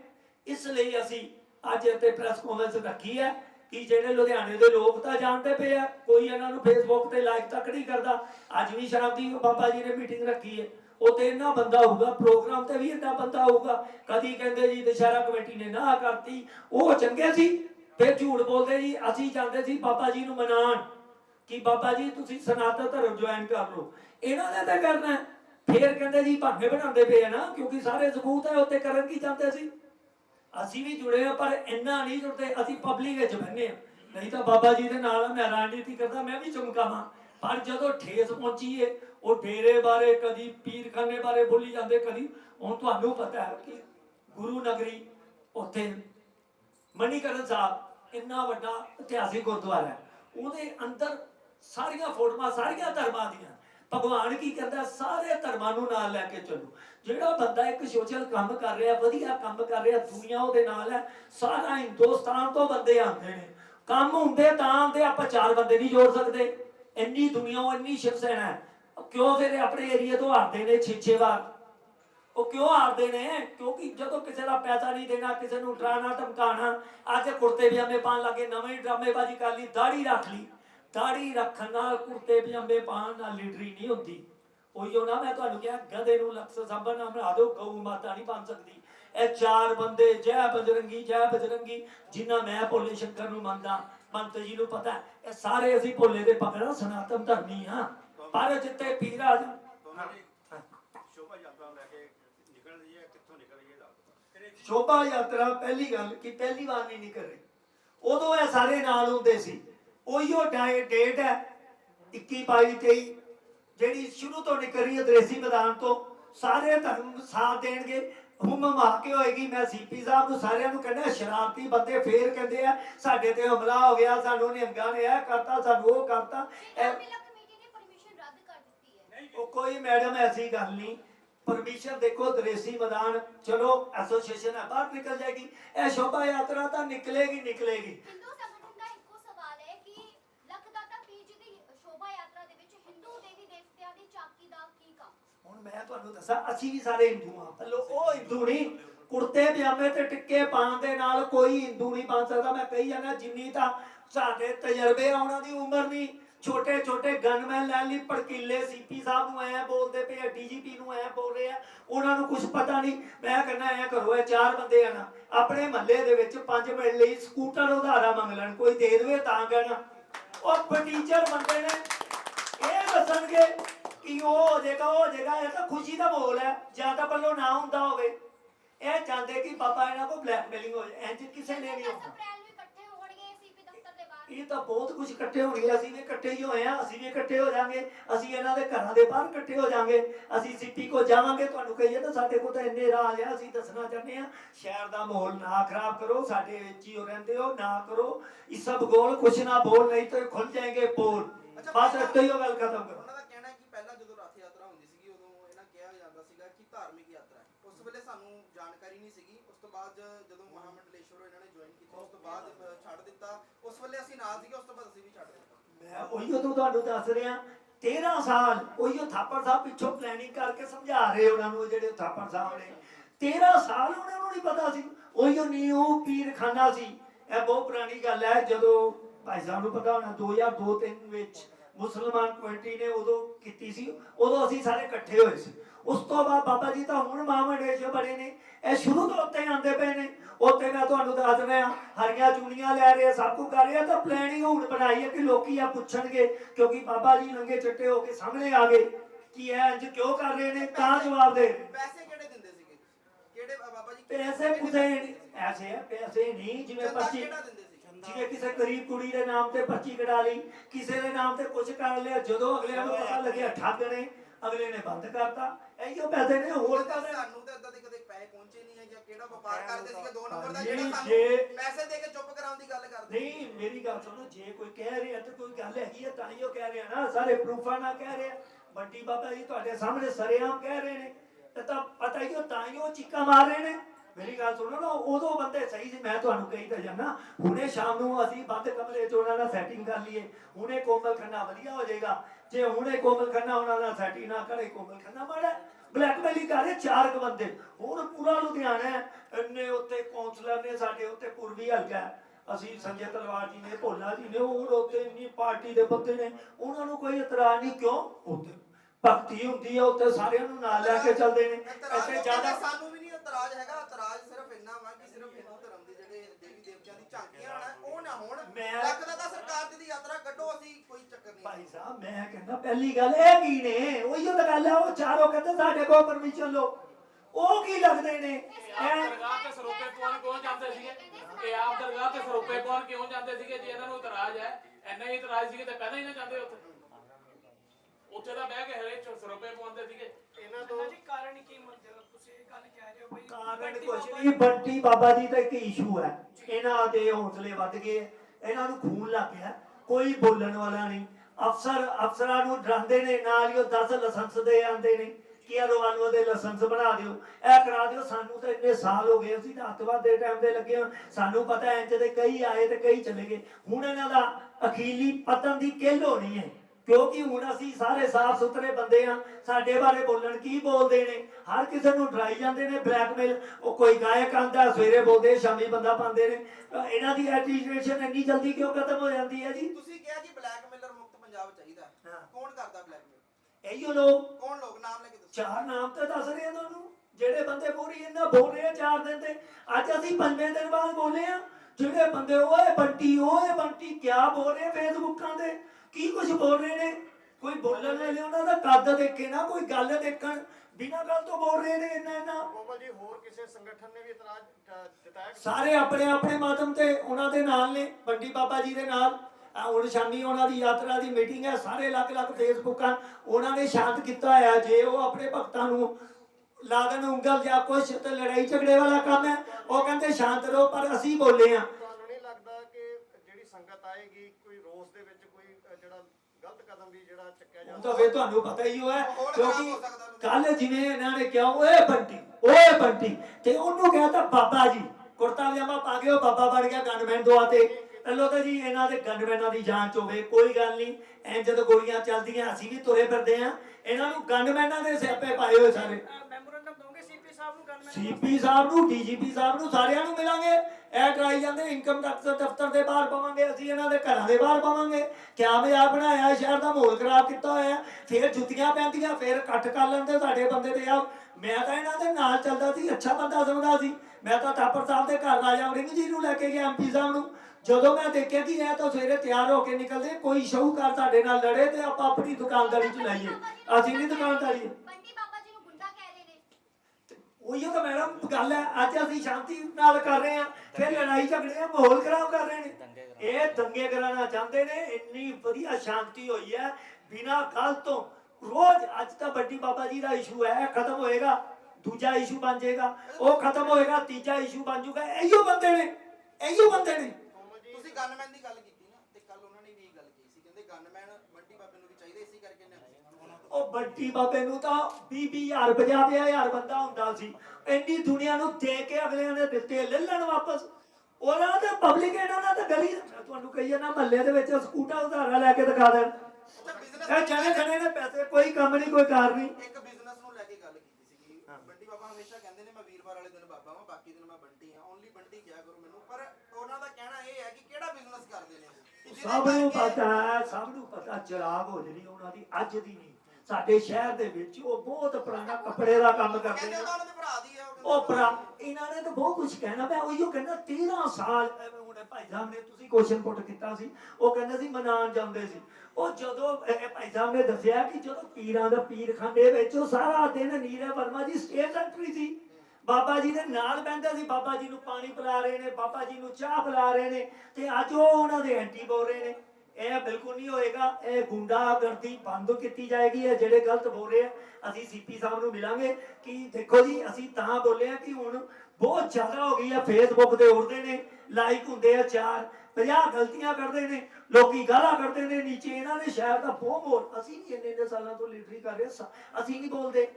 ਇਸ ਲਈ ਅਸੀਂ ਅੱਜ ਇੱਥੇ ਪ੍ਰੈਸ ਕਾਨਫਰੰਸ ਰੱਖੀ ਹੈ ਕਿ ਜਿਹੜੇ ਲੁਧਿਆਣੇ ਦੇ ਲੋਕ ਤਾਂ ਜਾਣਦੇ ਪਏ ਆ, ਕੋਈ ਇਹਨਾਂ ਨੂੰ ਫੇਸਬੁੱਕ ਤੇ ਲਾਈਕ ਤੱਕ ਨਹੀਂ ਕਰਦਾ। ਅੱਜ ਵੀ ਸ਼ਾਮ ਦੀ ਬਾਬਾ ਜੀ ਨੇ ਮੀਟਿੰਗ ਰੱਖੀ ਹੈ। ਉੱਥੇ ਇੰਨਾ ਬੰਦਾ ਹੋਊਗਾ ਪ੍ਰੋਗਰਾਮ ਤੇ ਵੀ ਇੰਨਾ ਬੰਦਾ ਹੋਊਗਾ। ਕਦੀ ਕਹਿੰਦੇ ਜੀ ਦੁਸ਼ਹਿਰਾ ਕਮੇਟੀ ਨੇ ਨਾ ਕਰਤੀ, ਉਹ ਚੰਗੇ ਸੀ, ਫਿਰ ਝੂਠ ਬੋਲਦੇ ਜੀ, ਅਸੀਂ ਜਾਂਦੇ ਸੀ ਬਾਬਾ ਜੀ ਨੂੰ ਮਨਾਉਣ। ਕਿ ਬਾਬਾ ਜੀ, ਤੁਸੀਂ ਸਨਾਤਨ ਧਰਮ ਜੁਆਇਨ ਕਰ ਲਓ। ਇਹਨਾਂ ਨੇ ਤਾਂ ਕਰਨਾ ਫਿਰ ਕਹਿੰਦੇ ਜੀ ਭਾਗੇ ਬਣਾਉਂਦੇ ਪਏ ਨਾ, ਕਿਉਂਕਿ ਸਾਰੇ ਸਬੂਤ ਹੈ ਉੱਤੇ ਕਰਨ ਕੀ ਚਾਹੁੰਦੇ ਸੀ? ਅਸੀਂ ਵੀ ਜੁੜੇ ਆ ਪਰ ਇੰਨਾ ਨਹੀਂ ਜੁੜਦੇ, ਅਸੀਂ ਪਬਲਿਕ ਵਿੱਚ ਬਹਿੰਦੇ ਆ ਨਹੀਂ ਤਾਂ ਬਾਬਾ ਜੀ ਦੇ ਨਾਲ ਮੈਂ ਰਾਜਨੀਤੀ ਕਰਦਾ, ਮੈਂ ਵੀ ਚਮਕਾਵਾਂ। ਪਰ ਜਦੋਂ ਠੇਸ ਪਹੁੰਚੀਏ ਉਹ ਡੇਰੇ ਬਾਰੇ ਕਦੀ ਪੀਰਖਾਨੇ ਬਾਰੇ ਬੋਲੀ ਜਾਂਦੇ, ਕਦੀ। ਹੁਣ ਤੁਹਾਨੂੰ ਪਤਾ ਹੈ ਕਿ ਗੁਰੂ ਨਗਰੀ ਉੱਥੇ ਮਨੀਕਰਨ ਸਾਹਿਬ ਇੰਨਾ ਵੱਡਾ ਇਤਿਹਾਸਿਕ ਗੁਰਦੁਆਰਾ ਹੈ। ਉਹਦੇ ਅੰਦਰ ਸਾਰੀਆਂ ਫੋਟੋਆਂ, ਸਾਰੀਆਂ ਧਰਮਾਂ ਦੀਆਂ। ਭਗਵਾਨ ਕੀ ਕਹਿੰਦਾ, ਸਾਰੇ ਧਰਮਾਂ ਨੂੰ ਨਾਲ ਲੈ ਕੇ ਚੱਲੋ। ਜਿਹੜਾ ਬੰਦਾ ਇੱਕ ਸੋਸ਼ਲ ਕੰਮ ਕਰ ਰਿਹਾ, ਵਧੀਆ ਕੰਮ ਕਰ ਰਿਹਾ, ਦੁਨੀਆ ਉਹਦੇ ਨਾਲ ਹੈ। ਸਾਰਾ ਹਿੰਦੁਸਤਾਨ ਤੋਂ ਬੰਦੇ ਆਉਂਦੇ ਨੇ। ਕੰਮ ਹੁੰਦੇ ਤਾਂ ਆਉਂਦੇ ਆਪਾਂ ਚਾਰ ਬੰਦੇ ਨਹੀਂ ਜੋੜ ਸਕਦੇ। ਇੰਨੀ ਦੁਨੀਆ ਇੰਨੀ ਸ਼ਿਵ ਸੈਨਾ ਹੈ। ਕਿਉਂ ਫਿਰ ਆਪਣੇ ਏਰੀਆ ਤੋਂ ਹਾਰਦੇ ਨੇ ਛੇ ਛੇ ਵਾਰ ਉਹ ਕਿਉਂ ਹਾਰਦੇ ਨੇ? ਕਿਉਂਕਿ ਜਦੋਂ ਕਿਸੇ ਦਾ ਪੈਸਾ ਨਹੀਂ ਦੇਣਾ, ਕਿਸੇ ਨੂੰ ਡਰਾਣਾ ਧਮਕਾਣਾ ਅੱਜ ਕੁੜਤੇ ਪਜਾਮੇ ਪਾਣ ਲੱਗੇ, ਨਵੇਂ ਡਰਾਮੇਬਾਜ਼ੀ ਕਰ ਲਈ ਦਾੜੀ ਰੱਖ ਲਈ। ਦਾੜੀ ਰੱਖਣ ਨਾਲ ਕੁੜਤੇ ਪਜਾਮੇ ਪਾਣ ਨਾਲ ਲੀਡਰੀ ਨਹੀਂ ਹੁੰਦੀ। ਉਹੀਓ ਨਾ ਮੈਂ ਤੁਹਾਨੂੰ ਕਿਹਾ, ਗਧੇ ਨੂੰ ਲਕਸ ਸੰਭਨ ਨਾ ਬਣਾ ਦਿਓ, ਗਊ ਮਾਤਾ ਨਹੀਂ ਬਣ ਸਕਦੀ। ਇਹ ਚਾਰ ਬੰਦੇ, ਜੈ ਬਜਰੰਗੀ ਜੈ ਬਜਰੰਗੀ ਜਿਨ੍ਹਾਂ ਮੈਂ ਭੋਲੇ ਸ਼ੰਕਰ ਨੂੰ ਮੰਨਦਾ ਮੰਤ ਜੀ ਨੂੰ ਪਤਾ, ਇਹ ਸਾਰੇ ਅਸੀਂ ਭੋਲੇ ਦੇ ਪਕੜਾ ਸਨਾਤਨ ਧਰਮੀ ਆ ਪਰ ਜਿੱਤੇ ਪੀਰਾ ਦੋਨਾਂ ਦੀ ਸ਼ੋਭਾ ਯਾਤਰਾ ਲੈ ਕੇ ਨਿਕਲ ਰਹੀ ਹੈ ਕਿੱਥੋਂ ਨਿਕਲ ਰਹੀ ਹੈ ਦੱਸ। ਸ਼ੋਭਾ ਯਾਤਰਾ ਪਹਿਲੀ ਗੱਲ ਕਿ ਪਹਿਲੀ ਵਾਰ ਨਹੀਂ ਨਿਕਲ ਰਹੀ। ਉਦੋਂ ਇਹ ਸਾਰੇ ਨਾਲ ਹੁੰਦੇ ਸੀ। ਉਹੀਓ ਡੇਟ ਹੈ 21 22 23 ਜਿਹੜੀ ਸ਼ੁਰੂ ਤੋਂ ਨਿਕਲ ਰਹੀ ਹੈ ਦ੍ਰੇਸੀ ਮੈਦਾਨ ਤੋਂ। ਸਾਰੇ ਧਰਮ ਸਾਥ ਦੇਣਗੇ। ਹੁਮ ਮਾ ਕੇ ਹੋਏਗੀ। ਮੈਂ ਸੀਪੀ ਸਾਹਿਬ ਨੂੰ ਸਾਰਿਆਂ ਨੂੰ ਕਹਿੰਦਾ ਸ਼ਰਾਰਤੀ ਬੰਦੇ ਫੇਰ ਕਹਿੰਦੇ ਆ ਸਾਡੇ ਤੇ ਹਮਲਾ ਹੋ ਗਿਆ ਸਾਨੂੰ ਨਿਹੰਗਾਂ ਨੇ ਇਹ ਕਰਤਾ ਸਾਨੂੰ ਉਹ ਕਰਤਾ ਇਹ ਮੇਲਾ ਕਮੇਟੀ ਨੇ ਪਰਮਿਸ਼ਨ ਰੱਦ ਕਰ ਦਿੱਤੀ ਹੈ ਉਹ ਕੋਈ ਮੈਡਮ ਐਸੀ ਗੱਲ ਨਹੀਂ। ਪਰਮਿਸ਼ਨ ਦੇਖੋ ਦ੍ਰੇਸੀ ਮੈਦਾਨ ਚਲੋ ਐਸੋਸੀਏਸ਼ਨ ਹੈ ਬਾਹਰ ਨਿਕਲ ਜਾਏਗੀ। ਇਹ ਸ਼ੋਭਾ ਯਾਤਰਾ ਤਾਂ ਨਿਕਲੇਗੀ ਨਿਕਲੇਗੀ। ਹਿੰਦੂ ਸੰਗਠਨ ਦਾ ਇੱਕੋ ਸਵਾਲ ਹੈ ਕਿ ਲਖਦਾਤਾ ਪੀਰ ਜੀ ਦੀ ਸ਼ੋਭਾ ਯਾਤਰਾ ਦੇ ਵਿੱਚ ਹਿੰਦੂ ਦੇਵੀ ਦੇਵਤਿਆਂ ਦੀ ਝਾਕੀ ਦਾ ਹੁਣ ਮੈਂ ਤੁਹਾਨੂੰ ਦੱਸਾਂ ਅਸੀਂ ਵੀ ਸਾਰੇ ਹਿੰਦੂ ਆ ਪਹਿਲੋ ਉਹ ਹਿੰਦੂ ਨਹੀਂ ਕੁੜਤੇ ਪਜਾਮੇ ਤੇ ਟਿੱਕੇ ਪਾਉਣ ਦੇ ਨਾਲ ਕੋਈ ਹਿੰਦੂ ਨਹੀਂ ਬਣ ਸਕਦਾ। ਮੈਂ ਕਹੀ ਜਾਂਦਾ ਜਿੰਨੀ ਤਾਂ ਸਾਡੇ ਤਜਰਬੇ ਆ ਉਹਨਾਂ ਦੀ ਉਮਰ ਨਹੀਂ। ਛੋਟੇ ਛੋਟੇ ਗਨਮੈਨ ਲੈਣ ਲਈ, ਭੜਕੀਲੇ ਸੀਪੀ ਸਾਹਿਬ ਨੂੰ ਐ ਬੋਲਦੇ ਪਏ ਡੀਜੀਪੀ ਨੂੰ ਐ ਬੋਲ ਰਹੇ ਆ। ਉਹਨਾਂ ਨੂੰ ਕੁਝ ਪਤਾ ਨਹੀਂ। ਮੈਂ ਕਹਿੰਦਾ, ਐ ਕਰੋ, ਇਹ ਚਾਰ ਬੰਦੇ ਆ ਨਾ, ਆਪਣੇ ਮਹੱਲੇ ਦੇ ਵਿੱਚ 5 ਮਿੰਟ ਲਈ ਸਕੂਟਰ ਉਧਾਰਾ ਮੰਗ ਲੈਣ, ਕੋਈ ਦੇ ਦੇਵੇ ਤਾਂ ਕਹਿਣਾ। ਉਹ ਟੀਚਰ ਬੰਦੇ ਨੇ ਇਹ ਦੱਸਣਗੇ ਕਿ ਉਹ ਹੋ ਜਾਏਗਾ, ਉਹ ਹੋ ਜਾਏਗਾ, ਇਹ ਤਾਂ ਖੁਸ਼ੀ ਦਾ ਮਾਹੌਲ ਹੈ। ਜਾਂ ਤਾਂ ਪੱਲੋਂ ਨਾ ਹੁੰਦਾ ਹੋਵੇ। ਇਹ ਚਾਹੁੰਦੇ ਕਿ ਪਾਪਾ ਇਹਨਾਂ ਕੋ ਬਲੈਕਮੇਲਿੰਗ ਹੋ ਜਾਏ। ਇੰਜ ਕਿਸੇ ਨੇ ਨਹੀਂ ਹੋਣਾ ਅਪ੍ਰੈਲ ਨੂੰ ਇਕੱਠੇ ਹੋਣਗੇ ਸੀਪੀ ਦਫ਼ਤਰ ਦੇ ਬਾਹਰ ਇਹ ਤਾਂ ਬਹੁਤ ਕੁਝ ਇਕੱਠੇ ਹੋਣਗੇ ਅਸੀਂ ਵੀ ਇਕੱਠੇ ਹੀ ਹੋਏ ਆ ਅਸੀਂ ਵੀ ਇਕੱਠੇ ਹੋ ਜਾਾਂਗੇ ਅਸੀਂ ਇਹਨਾਂ ਦੇ ਘਰਾਂ ਦੇ ਬਾਹਰ ਇਕੱਠੇ ਹੋ ਜਾਾਂਗੇ ਅਸੀਂ ਸਿੱਪੀ ਕੋ ਜਾਵਾਂਗੇ ਤੁਹਾਨੂੰ ਕਹੀਏ ਤਾਂ ਸਾਡੇ ਕੋਲ ਤਾਂ ਇੰਨੇ ਰਾਜ ਆ ਅਸੀਂ ਦੱਸਣਾ ਚਾਹੁੰਦੇ ਆ ਸ਼ਹਿਰ ਦਾ ਮਾਹੌਲ ਨਾ ਖਰਾਬ ਕਰੋ ਸਾਡੇ ਵਿੱਚ ਹੀ ਰਹਿੰਦੇ ਹੋ ਨਾ ਕਰੋ ਇਸ ਸਭ ਗੋਲ ਕੁਛ ਨਾ ਬੋਲ ਨਹੀਂ ਤਾਂ ਖੁੱਲ ਜਾਏਗੇ ਪੋਲ ਬਸ ਇੱਥੇ ਹੀ ਗੱਲ ਖਤਮ ਕਰੋ। ਉਹਨਾਂ ਦਾ ਕਹਿਣਾ ਹੈ ਕਿ ਪਹਿਲਾਂ ਜਦੋਂ ਰਥ ਯਾਤਰਾ ਹੁੰਦੀ ਸੀਗੀ ਉਦੋਂ ਇਹਨਾਂ ਕਿਹਾ ਜਾਂਦਾ ਸੀਗਾ ਕਿ ਧਾਰਮਿਕ ਯਾਤਰਾ ਹੈ। ਉਸ ਵੇਲੇ ਸਾਨੂੰ ਜਾਣਕਾਰੀ ਨਹੀਂ ਸੀਗੀ ਉਸ ਤੋਂ ਬਾਅਦ ਜਦੋਂ ਮਹਾਮੰਡਲੇਸ਼ਵਰ ਇਹਨਾਂ ਨੇ ਜੁਆਇਨ ਕੀਤਾ ਉਸ ਤੋਂ ਬਾਅਦ ਛੱਡ ਦਿੱਤਾ। ਨਾਲ ਸੀਗੇ, ਉਸ ਤੋਂ ਬਾਅਦ ਅਸੀਂ ਵੀ ਛੱਡ ਦਿੱਤਾ। ਮੈਂ ਉਹੀ ਉਦੋਂ ਤੁਹਾਨੂੰ ਦੱਸ ਰਿਹਾ 13 ਸਾਲ ਉਹੀ ਥਾਪੜ ਸਾਹਿਬ ਪਿੱਛੋਂ ਪਲੈਨਿੰਗ ਕਰਕੇ ਸਮਝਾ ਰਹੇ ਉਹਨਾਂ ਨੂੰ, ਜਿਹੜੇ ਥਾਪੜ ਸਾਹਿਬ ਨੇ। 13 ਸਾਲ ਉਹਨਾਂ ਨੂੰ ਨਹੀਂ ਪਤਾ ਸੀ। ਉਹੀ ਨਿਊ ਪੀਰਖਾਨਾ ਸੀ। ਇਹ ਬਹੁਤ ਪੁਰਾਣੀ ਗੱਲ ਹੈ, ਜਦੋਂ ਭਾਈ ਸਾਹਿਬ ਨੂੰ ਪਤਾ ਹੋਣਾ 2002 3 ਵਿੱਚ ਮੁਸਲਮਾਨ ਕਮੇਟੀ ਨੇ ਉਦੋਂ ਕੀਤੀ ਸੀ, ਉਦੋਂ ਅਸੀਂ ਸਾਰੇ ਇਕੱਠੇ ਹੋਏ ਸੀ। ਉਸ ਤੋਂ ਬਾਅਦ ਬਾਬਾ ਜੀ ਤਾਂ ਹੁਣ ਮਹਾਮੰਡੇਸ਼ਵਰ ਬਣੇ ਨੇ। ਇਹ ਸ਼ੁਰੂ ਤੋਂ ਉੱਤੇ ਆਂਦੇ ਪਏ ਨੇ। ਉੱਤੇ ਮੈਂ ਤੁਹਾਨੂੰ ਦੱਸ ਰਿਹਾ ਹਰੀਆਂ ਚੂੜੀਆਂ ਲੈ ਰਹੇ ਸਭ ਕੁਝ ਕਰ ਰਹੇ ਤਾਂ ਪਲੈਨਿੰਗ ਹੁਣ ਬਣਾਈ ਹੈ ਕਿ ਲੋਕੀ ਆ ਪੁੱਛਣਗੇ ਕਿਉਂਕਿ ਬਾਬਾ ਜੀ ਨੰਗੇ ਚਿੱਟੇ ਹੋ ਕੇ ਸਾਹਮਣੇ ਆ ਗਏ ਕਿ ਇਹ ਇੰਜ ਕਿਉਂ ਕਰ ਰਹੇ ਨੇ ਤਾਂ ਜਵਾਬ ਦੇ। ਪੈਸੇ ਕਿਹੜੇ ਦਿੰਦੇ ਸੀਗੇ? ਕਿਹੜੇ ਬਾ- ਬਾਬਾ ਜੀ ਪੈਸੇ ਪੁਸੇ ਨਹੀਂ ਐਸੇ ਹੈ ਪੈਸੇ ਨਹੀਂ ਜਿਵੇਂ ਚੰਦਾ ਪਰਚੀ ਕਿਹੜਾ ਦਿੰਦੇ ਸੀ? ਜਿਵੇਂ ਕਿਸੇ ਗਰੀਬ ਕੁੜੀ ਦੇ ਨਾਮ ਤੇ ਪਰਚੀ ਕਢਾ ਲਈ ਕਿਸੇ ਦੇ ਨਾਮ ਤੇ ਕੁਝ ਕਰ ਲਿਆ ਜਦੋਂ ਅਗਲੇ ਨੂੰ ਪਤਾ ਲੱਗਿਆ ਠੱਗ ਨੇ ਅਗਲੇ ਨੇ ਬੰਦ ਕਰਤਾ ਇਹੀਓ ਪੈਸੇ ਨੇ ਹੋਰ ਕਾਹਦੇ ਸਾਨੂੰ ਤਾਂ ਇਦਾਂ ਦੇ ਕਦੇ ਪੈਸੇ ਪਹੁੰਚੇ ਨਹੀਂ ਹੈ ਜਾਂ ਕਿਹੜਾ ਵਪਾਰ ਕਰਦੇ ਸੀਗੇ ਦੋ ਨੰਬਰ ਦਾ ਨਹੀਂ, ਜਿਹੜਾ ਸਾਨੂੰ ਜੇ- ਪੈਸੇ ਦੇ ਕੇ ਚੁੱਪ ਕਰਾਉਣ ਦੀ ਗੱਲ ਕਰਦੇ ਨਹੀਂ ਮੇਰੀ ਗੱਲ ਸੁਣੋ ਜੇ ਕੋਈ ਕਹਿ ਰਿਹਾ ਤਾਂ ਕੋਈ ਗੱਲ ਹੈਗੀ ਹੈ ਤਾਂ ਹੀ ਉਹ ਕਹਿ ਰਿਹਾ ਨਾ ਸਾਰੇ ਪ੍ਰੂਫਾਂ ਨਾਲ ਕਹਿ ਰਿਹਾ। ਵੱਡੀ ਬਾਬਾ ਜੀ ਤੁਹਾਡੇ ਸਾਹਮਣੇ ਸਰੇਆਮ ਕਹਿ ਰਹੇ ਨੇ। ਤੇ ਤਾਂ ਪਤਾ ਹੀ ਉਹ ਤਾਂ ਹੀ ਉਹ ਚੀਕਾਂ ਮਾਰ ਰਹੇ ਨੇ। ਮੇਰੀ ਗੱਲ ਸੁਣੋ ਨਾ ਉਦੋਂ ਬੰਦੇ ਸਹੀ ਸੀ ਮੈਂ ਤੁਹਾਨੂੰ ਕਹੀ ਤਾਂ ਜਾਨਾ ਹੁਣੇ ਸ਼ਾਮ ਨੂੰ ਅਸੀਂ ਬੰਦ ਕਮਰੇ 'ਚ ਉਹਨਾਂ ਨਾਲ ਸੈਟਿੰਗ ਕਰ ਲਈਏ। ਹੁਣੇ ਕੋਮਲ ਖੰਨਾ ਵਧੀਆ ਹੋ ਜਾਏਗਾ। ਜੇ ਹੁਣੇ ਕੋਮਲ ਖੰਨਾ ਉਹਨਾਂ ਨਾਲ ਸੈਟਿੰਗ ਨਾ ਕਰੇ ਕੋਮਲ ਖੰਨਾ ਮਾੜਾ ਬਲੈਕਮੇਲਿੰਗ ਕਰ ਰਹੇ ਚਾਰ ਕੁ ਬੰਦੇ। ਹੁਣ ਪੂਰਾ ਲੁਧਿਆਣਾ ਹੈ ਇੰਨੇ ਉੱਤੇ ਕੌਂਸਲਰ ਨੇ ਸਾਡੇ ਉੱਤੇ ਪੂਰਬੀ ਹਲਕਾ ਹੈ। ਅਸੀਂ ਸੰਜੇ ਤਲਵਾਰ ਜੀ ਨੇ ਭੋਲਾ ਜੀ ਨੇ ਹੋਰ ਉੱਤੇ ਇੰਨੀ ਪਾਰਟੀ ਦੇ ਬੰਦੇ ਨੇ ਉਹਨਾਂ ਨੂੰ ਕੋਈ ਇਤਰਾਜ਼ ਨਹੀਂ ਕਿਉਂ? ਉੱਤੇ ਭਗਤੀ ਹੁੰਦੀ ਹੈ ਉੱਤੇ ਸਾਰਿਆਂ ਨੂੰ ਨਾਲ ਲੈ ਕੇ ਚੱਲਦੇ ਨੇ। ਇੱਥੇ ਜ਼ਿਆਦਾ ਸਾਨੂੰ ਵੀ ਨਹੀਂ ਇਤਰਾਜ਼ ਹੈਗਾ ਇਤਰਾਜ਼ ਸਿਰਫ ਇੰਨਾ ਵਾ ਕਿ ਝਾਂਕੀਆਂ ਹਨ ਉਹ ਨਾ ਹੋਣ। ਮੈਂ- ਲੱਗਦਾ ਤਾਂ ਸਰਕਾਰ ਦੀ ਯਾਤਰਾ ਕੱਢੋ ਅਸੀਂ ਕੋਈ ਚੱਕਰ ਨਹੀਂ। ਭਾਈ ਸਾਹਿਬ ਮੈਂ ਕਹਿੰਦਾ ਪਹਿਲੀ ਗੱਲ ਇਹ ਕੀ ਨੇ? ਉਹੀ ਤਾਂ ਗੱਲ ਹੈ ਉਹ ਚਾਰੋਂ ਕਹਿੰਦੇ ਸਾਡੇ ਕੋਲ ਪਰਮਿਸ਼ਨ ਲਓ। ਉਹ ਕੀ ਲੱਗਦੇ ਨੇ? ਇਹ ਦਰਗਾਹ ਤੇ ਸਰੋਪੇ ਕਿਉਂ ਜਾਂਦੇ ਸੀਗੇ? ਇਹ ਆਪ ਦਰਗਾਹ ਤੇ ਸਰੋਪੇ ਪਾਉਣ ਕਿਉਂ ਜਾਂਦੇ ਸੀਗੇ ਜੇ ਇਹਨਾਂ ਨੂੰ ਇਤਰਾਜ਼ ਹੈ? ਇੰਨਾ ਹੀ ਇਤਰਾਜ਼ ਸੀਗੇ ਤਾਂ ਪਹਿਲਾਂ ਹੀ ਨਾ ਜਾਂਦੇ ਉੱਥੇ। ਉੱਥੇ ਤਾਂ ਬਹਿ ਕੇ ਹਰੇ ਸਰੋਪੇ ਪਾਉਂਦੇ ਸੀਗੇ। ਇਹਨਾਂ ਤੋਂ ਜੀ ਕਾਰਨ ਕੀ ਮੰਨਦੇ ਹੋ ਤੁਸੀਂ ਇਹ ਗੱਲ ਕਹਿ ਰਹੇ ਹੋ ਬਈ ਕਾਰਨ ਬੰਟੀ ਕੁਛ ਬਾਬਾ ਨਹੀਂ ਬੰਟੀ ਬਾਬਾ ਜੀ ਦਾ ਇੱਕ ਇਸ਼ੂ ਹੈ। ਇਹਨਾਂ ਦੇ ਹੌਸਲੇ ਵੱਧ ਗਏ, ਇਹਨਾਂ ਨੂੰ ਖੂਨ ਲੱਗ ਗਿਆ, ਕੋਈ ਬੋਲਣ ਵਾਲਾ ਨਹੀਂ। ਅਫਸਰ, ਅਫਸਰਾਂ ਨੂੰ ਡਰਾਉਂਦੇ ਨੇ, ਨਾਲ ਹੀ ਉਹ 10 ਲਾਇਸੈਂਸ ਦੇ ਆਂਦੇ ਨੇ ਕਿ ਇਹ ਰੋਵਾਲੋ ਦੇ ਲਾਇਸੈਂਸ ਬਣਾ ਦਿਓ। ਇਹ ਕਰਾ ਦਿਓ, ਸਾਨੂੰ ਤਾਂ ਇੰਨੇ ਸਾਲ ਹੋ ਗਏ, ਅਸੀਂ ਤਾਂ ਅੱਤਵਾਦ ਦੇ ਟਾਈਮ ਦੇ ਲੱਗੇ ਹਾਂ। ਸਾਨੂੰ ਪਤਾ ਹੈ ਇੰਜ ਦੇ ਕਈ ਆਏ ਤੇ ਕਈ ਚਲੇ ਗਏ। ਹੁਣ ਇਹਨਾਂ ਦਾ ਅਖੀਲੀ ਪਤਨ ਦੀ ਕਿੱਲ ਹੋਣੀ ਹੈ। ਕਿਉਂਕਿ ਹੁਣ ਅਸੀਂ ਸਾਰੇ ਸਾਫ਼ ਸੁਥਰੇ ਬੰਦੇ ਆ ਸਾਡੇ ਬਾਰੇ ਬੋਲਣ ਕੀ ਬੋਲਦੇ ਨੇ? ਹਰ ਕਿਸੇ ਨੂੰ ਡਰਾਈ ਜਾਂਦੇ ਨੇ ਬਲੈਕਮੇਲ ਉਹ ਕੋਈ ਗਾਇਕ ਆਂਦਾ ਸਵੇਰੇ ਬੋਲਦੇ ਸ਼ਾਮੀ ਬੰਦਾ ਪਾਉਂਦੇ ਨੇ। ਇਹਨਾਂ ਦੀ ਐਟੀਟਿਊਸ਼ਨ ਇੰਨੀ ਜਲਦੀ ਕਿਉਂ ਖਤਮ ਹੋ ਜਾਂਦੀ ਹੈ ਜੀ? ਤੁਸੀਂ ਕਿਹਾ ਕਿ ਬਲੈਕਮੇਲਰ ਮੁਕਤ ਪੰਜਾਬ ਚਾਹੀਦਾ। ਕੌਣ ਕਰਦਾ ਬਲੈਕਮੇਲ ਇਹੀਓ ਲੋਕ। ਕੌਣ ਲੋਕ? ਨਾਮ ਲੈ ਕੇ ਦੱਸੋ। ਚਾਰ ਨਾਮ ਤੇ ਦੱਸ ਰਹੇ ਆ ਤੁਹਾਨੂੰ। ਜਿਹੜੇ ਬੰਦੇ ਪੂਰੀ ਇਹਨਾਂ ਬੋਲ ਰਹੇ ਆ ਚਾਰ ਦਿਨ ਤੇ। ਅੱਜ ਅਸੀਂ ਪੰਜਵੇਂ ਦਿਨ ਬਾਅਦ ਬੋਲੇ ਆ। ਜਿਹੜੇ ਬੰਦੇ ਓਏ ਬੰਟੀ ਓਏ ਬੰਟੀ ਕਿਆ ਬੋਲ ਰਹੇ ਫੇਸਬੁੱਕਾਂ ਤੇ? ਕੀ ਕੁਝ ਬੋਲ ਰਹੇ ਨੇ? ਕੋਈ ਬੋਲਣ ਵਾਲੇ ਉਹਨਾਂ ਦਾ ਕੱਦ ਦੇਖੇ ਨਾ ਕੋਈ ਗੱਲ ਦੇਖਣ। ਬਿਨਾਂ ਗੱਲ ਤੋਂ ਬੋਲ ਰਹੇ ਨੇ ਇੰਨਾ ਇੰਨਾ। ਗੋਪਲ ਜੀ ਹੋਰ ਕਿਸੇ ਸੰਗਠਨ ਨੇ ਵੀ ਇਤਰਾਜ਼ ਜਤਾਇਆ ਸਾਰੇ ਆਪਣੇ ਆਪਣੇ ਮਾਧਮ ਤੇ ਉਹਨਾਂ ਦੇ ਨਾਲ ਨੇ ਬੰਡੀ ਬਾਬਾ ਜੀ ਦੇ ਨਾਲ। ਹੁਣ ਸ਼ਾਮੀ ਉਹਨਾਂ ਦੀ ਯਾਤਰਾ ਦੀ ਮੀਟਿੰਗ ਹੈ ਸਾਰੇ ਅਲੱਗ-ਅਲੱਗ ਫੇਸਬੁੱਕਾਂ ਉਹਨਾਂ ਨੇ ਸ਼ਾਂਤ ਕੀਤਾ ਹੋਇਆ ਜੇ ਉਹ ਆਪਣੇ ਭਗਤਾਂ ਨੂੰ ਲਾਦਨ ਉਂਗਲ ਜਾਂ ਕੁਛ ਤੇ ਲੜਾਈ ਝਗੜੇ ਵਾਲਾ ਕੰਮ ਹੈ ਉਹ ਕਹਿੰਦੇ ਸ਼ਾਂਤ ਰਹੋ ਪਰ ਅਸੀਂ ਬੋਲੇ ਆ ਤੁਹਾਨੂੰ ਨਹੀਂ ਲੱਗਦਾ ਕਿ ਜਿਹੜੀ ਸੰਗਤ ਆਏਗੀ ਕੋਈ ਰੋਸ ਦੇ ਵਿੱਚ ਕੋਈ ਅ, ਜਿਹੜਾ ਗਲਤ ਕਦਮ ਵੀ ਤਾਂ ਫੇਰ ਤੁਹਾਨੂੰ ਪਤਾ ਹੀ ਹੋਇਆ ਕਿਉਂਕਿ। ਕੱਲ ਜਿਵੇਂ ਇਹਨਾਂ ਨੇ ਕਿਹਾ ਓਏ ਬੰਟੀ ਓਏ ਬੰਟੀ ਤੇ ਉਹਨੂੰ ਕਿਹਾ ਤਾਂ ਬਾਬਾ ਜੀ ਕੁੜਤਾ ਪਜਾਮਾ ਪਾ ਕੇ ਉਹ ਬਾਬਾ ਬਣ ਗਿਆ ਗਨਮੈਨ ਦੁਆ ਤੇ। ਪਹਿਲਾਂ ਤਾਂ ਜੀ ਇਹਨਾਂ ਦੇ ਗਨਮੈਨਾਂ ਦੀ ਜਾਂਚ ਹੋਵੇ ਕੋਈ ਗੱਲ ਨਹੀਂ ਐ ਜਦੋਂ ਗੋਲੀਆਂ ਚੱਲਦੀਆਂ ਅਸੀਂ ਵੀ ਤੁਰੇ ਫਿਰਦੇ ਆ। ਇਹਨਾਂ ਨੂੰ ਗਨਮੈਨਾਂ ਦੇ ਸਿਆਪੇ ਪਾਏ ਹੋਏ ਸਾਰੇ। ਮੈਮੋਰੈਂਡਮ ਸਾਹਿਬ ਨੂੰ ਗਨਮੈਨ ਸੀਪੀ ਸਾਹਿਬ ਨੂੰ ਡੀਜੀਪੀ ਸਾਹਿਬ ਨੂੰ ਸਾਰਿਆਂ ਨੂੰ ਮਿਲਾਂਗੇ। ਇਹ ਕਰਾਈ ਜਾਂਦੇ ਇਨਕਮ ਟੈਕਸ ਦਫ਼ਤਰ ਦੇ ਬਾਹਰ ਪਾਵਾਂਗੇ ਅਸੀਂ ਇਹਨਾਂ ਦੇ ਘਰਾਂ ਦੇ ਬਾਹਰ ਪਾਵਾਂਗੇ। ਕਿਆ ਮਜ਼ਾ ਬਣਾਇਆ ਸ਼ਹਿਰ ਦਾ ਮਾਹੌਲ ਖਰਾਬ ਕੀਤਾ ਹੋਇਆ। ਫੇਰ ਜੁੱਤੀਆਂ ਪੈਂਦੀਆਂ ਫੇਰ ਇਕੱਠ ਕਰ ਲੈਂਦੇ ਸਾਡੇ ਬੰਦੇ ਤੇ ਆ ਮੈਂ ਤਾਂ ਇਹਨਾਂ ਦੇ ਨਾਲ ਚੱਲਦਾ ਸੀ ਅੱਛਾ ਬੰਦਾ ਸਮਝਦਾ ਸੀ। ਮੈਂ ਤਾਂ ਥਾਪਰ ਸਾਹਿਬ ਦੇ ਘਰ ਰਾਜਾ ਵੜਿੰਗ ਜੀ ਨੂੰ ਲੈ ਕੇ ਗਿਆ ਐਮਪੀ ਸਾਹਿਬ ਨੂੰ। ਜਦੋਂ ਮੈਂ ਦੇਖਿਆ ਕਿ ਇਹ ਤਾਂ ਸਵੇਰੇ ਤਿਆਰ ਹੋ ਕੇ ਨਿਕਲਦੇ ਕੋਈ ਸ਼ਾਹੂਕਾਰ ਸਾਡੇ ਨਾਲ ਲੜੇ ਤੇ ਆਪਾਂ ਆਪਣੀ ਦੁਕਾਨਦਾਰੀ ਚਲਾਈਏ ਅਸੀਂ ਨਹੀਂ ਦੁਕਾਨਦਾਰੀ ਬੰਟੀ ਬਾਬਾ ਜੀ ਨੂੰ ਗੁੰਡਾ ਕਹਿ ਰਹੇ ਨੇ ਉਹੀਓ ਤਾਂ ਮੈਡਮ ਗੱਲ ਹੈ ਅੱਜ ਅਸੀਂ ਸ਼ਾਂਤੀ ਨਾਲ ਕਰ ਰਹੇ ਹਾਂ ਫਿਰ ਲੜਾਈ ਝਗੜੇ ਆ ਮਾਹੌਲ ਖਰਾਬ ਕਰ ਰਹੇ ਨੇ। ਇਹ ਦੰਗੇ ਕਰਾਉਣਾ ਚਾਹੁੰਦੇ ਨੇ ਇੰਨੀ ਵਧੀਆ ਸ਼ਾਂਤੀ ਹੋਈ ਹੈ ਬਿਨਾਂ ਗੱਲ ਤੋਂ। ਰੋਜ਼ ਅੱਜ ਤਾਂ ਵੱਡੀ ਬਾਬਾ ਜੀ ਦਾ ਇਸ਼ੂ ਹੈ ਇਹ ਖਤਮ ਹੋਏਗਾ ਦੂਜਾ ਇਸ਼ੂ ਬਣ ਜਾਏਗਾ ਉਹ ਖਤਮ ਹੋਏਗਾ ਤੀਜਾ ਇਸ਼ੂ ਬਣ ਜਾਊਗਾ ਇਹੀਓ ਬੰਦੇ ਨੇ ਇਹੀਓ ਬੰਦੇ ਨੇ। ਤੁਸੀਂ ਗਨਮੈਨ ਦੀ ਗੱਲ ਕੀਤੀ ਨਾ ਤੇ ਕੱਲ ਉਹਨਾਂ ਨੇ ਵੀ ਇਹ ਗੱਲ ਕਹੀ ਸੀ ਕਹਿੰਦੇ ਗਨਮੈਨ ਬੰਟੀ ਬਾਬੇ ਨੂੰ ਵੀ ਚਾਹੀਦੇ ਇਸੇ ਕਰਕੇ ਨੇ ਉਹ ਵੱਡੀ ਬਾਬੇ ਨੂੰ ਤਾਂ 20000 50000 ਬੰਦਾ ਹੁੰਦਾ ਸੀ। ਇੰਨੀ ਦੁਨੀਆ ਨੂੰ ਦੇ ਕੇ ਅਗਲਿਆਂ ਨੇ ਦਿੱਤੇ ਲੈ ਲੈਣ ਵਾਪਸ। ਉਹਨਾਂ ਦਾ ਪਬਲਿਕ ਇਹਨਾਂ ਦਾ ਤਾਂ ਗਲੀ ਤੁਹਾਨੂੰ ਕਹੀ ਨਾ ਮਹੱਲੇ ਦੇ ਵਿੱਚ ਸਕੂਟਰ ਉਧਾਰਾ ਲੈ ਕੇ ਦਿਖਾ ਦੇਣ। ਇਹ ਜਣੇ ਖਣੇ ਨੇ ਪੈਸੇ ਕੋਈ ਕੰਮ ਨਹੀਂ ਕੋਈ ਕਾਰ ਨਹੀਂ। ਇੱਕ ਬਿਜ਼ਨਸ ਨੂੰ ਲੈ ਕੇ ਗੱਲ ਕੀਤੀ ਸੀਗੀ। ਬੰਟੀ ਬਾਬਾ ਹਮੇਸ਼ਾ ਕਹਿੰਦੇ ਨੇ ਮੈਂ ਵੀਰਵਾਰ ਵਾਲੇ ਦਿਨ ਬਾਬਾ ਵਾਂ ਬਾਕੀ ਦਿਨ ਮੈਂ ਬੰਟੀ ਹਾਂ ਓਨਲੀ ਬੰਟੀ ਕਿਹਾ ਕਰੋ ਮੈਨੂੰ? ਪਰ ਉਹਨਾਂ ਦਾ ਕਹਿਣਾ ਇਹ ਹੈ ਕਿ ਕਿਹੜਾ ਬਿਜ਼ਨਸ ਕਰਦੇ ਨੇ ਉਹ? ਕਿ ਜਿਹਦੇ ਸਭ ਨੂੰ ਪਤਾ ਸਭ ਨੂੰ ਪਤਾ ਚਿਰਾਗ ਹੋ ਜਣੀ ਉਹਨਾਂ ਦੀ ਅੱਜ ਦੀ ਨਹੀਂ। ਸਾਡੇ ਸ਼ਹਿਰ ਦੇ ਵਿੱਚ ਉਹ ਬਹੁਤ ਪੁਰਾਣਾ ਕੱਪੜੇ ਦਾ ਕੰਮ ਕਰਦੇ ਕਹਿੰਦੇ ਨੇ। ਉਹਨਾਂ ਦੇ ਭਰਾ ਦੀ ਹੈ ਕਹਿੰਦੇ ਉਹ ਭਰਾ ਇਹਨਾਂ ਨੇ ਤਾਂ ਬਹੁਤ ਕੁਝ ਕਹਿਣਾ ਮੈਂ ਉਹੀਓ ਕਹਿੰਦਾ 13 ਸਾਲ ਐਵੇਂ ਹੁਣੇ ਭਾਈ ਸਾਹਿਬ ਨੇ ਤੁਸੀਂ ਕੁਐਸਚਨ ਪੁੱਟ ਕੀਤਾ ਸੀ ਉਹ ਕਹਿੰਦੇ ਸੀ ਮਨਾਨ ਜਾਂਦੇ ਸੀ। ਉਹ ਜਦੋਂ ਇਹ ਭਾਈ ਸਾਹਿਬ ਨੇ ਦੱਸਿਆ ਕਿ ਜਦੋਂ ਪੀਰਾਂ ਦਾ ਪੀਰਖਾਨੇ ਵਿੱਚ ਉਹ ਸਾਰਾ ਦਿਨ ਨੀਰਾ ਵਰਮਾ ਜੀ ਸਟੇਟ ਸੈਕਟਰੀ ਸੀ। ਬਾਬਾ ਜੀ ਦੇ ਨਾਲ ਬਹਿੰਦੇ ਸੀ ਬਾਬਾ ਜੀ ਨੂੰ ਪਾਣੀ ਪਿਲਾ ਰਹੇ ਨੇ ਬਾਬਾ ਜੀ ਨੂੰ ਚਾਹ ਪਿਲਾ ਰਹੇ ਨੇ ਤੇ ਅੱਜ ਉਹ ਉਹਨਾਂ ਦੇ ਐਂਟੀ ਬੋਲ ਰਹੇ ਨੇ। ਇਹ ਬਿਲਕੁਲ ਨਹੀਂ ਹੋਏਗਾ। ਇਹ ਗੁੰਡਾਗਰਦੀ ਬੰਦ ਕੀਤੀ ਜਾਏਗੀ। ਇਹ ਜਿਹੜੇ ਗਲਤ ਬੋਲ ਰਹੇ ਆ, ਅਸੀਂ ਸੀਪੀ ਸਾਹਿਬ ਨੂੰ ਮਿਲਾਂਗੇ ਕਿ ਦੇਖੋ ਜੀ, ਅਸੀਂ ਤਾਂ ਬੋਲੇ ਆ ਕਿ ਹੁਣ ਬਹੁਤ ਜ਼ਿਆਦਾ ਹੋ ਗਈ ਆ। ਫੇਸਬੁੱਕ ਤੇ ਉੜਦੇ ਨੇ ਲਾਈਕ ਹੁੰਦੇ ਆ ਚਾਰ 50 ਗਲਤੀਆਂ ਕਰਦੇ ਨੇ, ਲੋਕੀ ਗਾਲਾਂ ਕੱਢਦੇ ਨੇ, ਨੀਚੇ ਇਹਨਾਂ ਨੇ ਸ਼ਹਿਰ ਦਾ ਬਹੁਤ ਮੋਲ ਅਸੀਂ ਨਹੀਂ ਇੰਨੇ ਇੰਨੇ ਸਾਲਾਂ ਤੋਂ ਲੀਡਰੀ ਕਰ ਰਹੇ ਅਸੀਂ ਨਹੀਂ ਬੋਲਦੇ।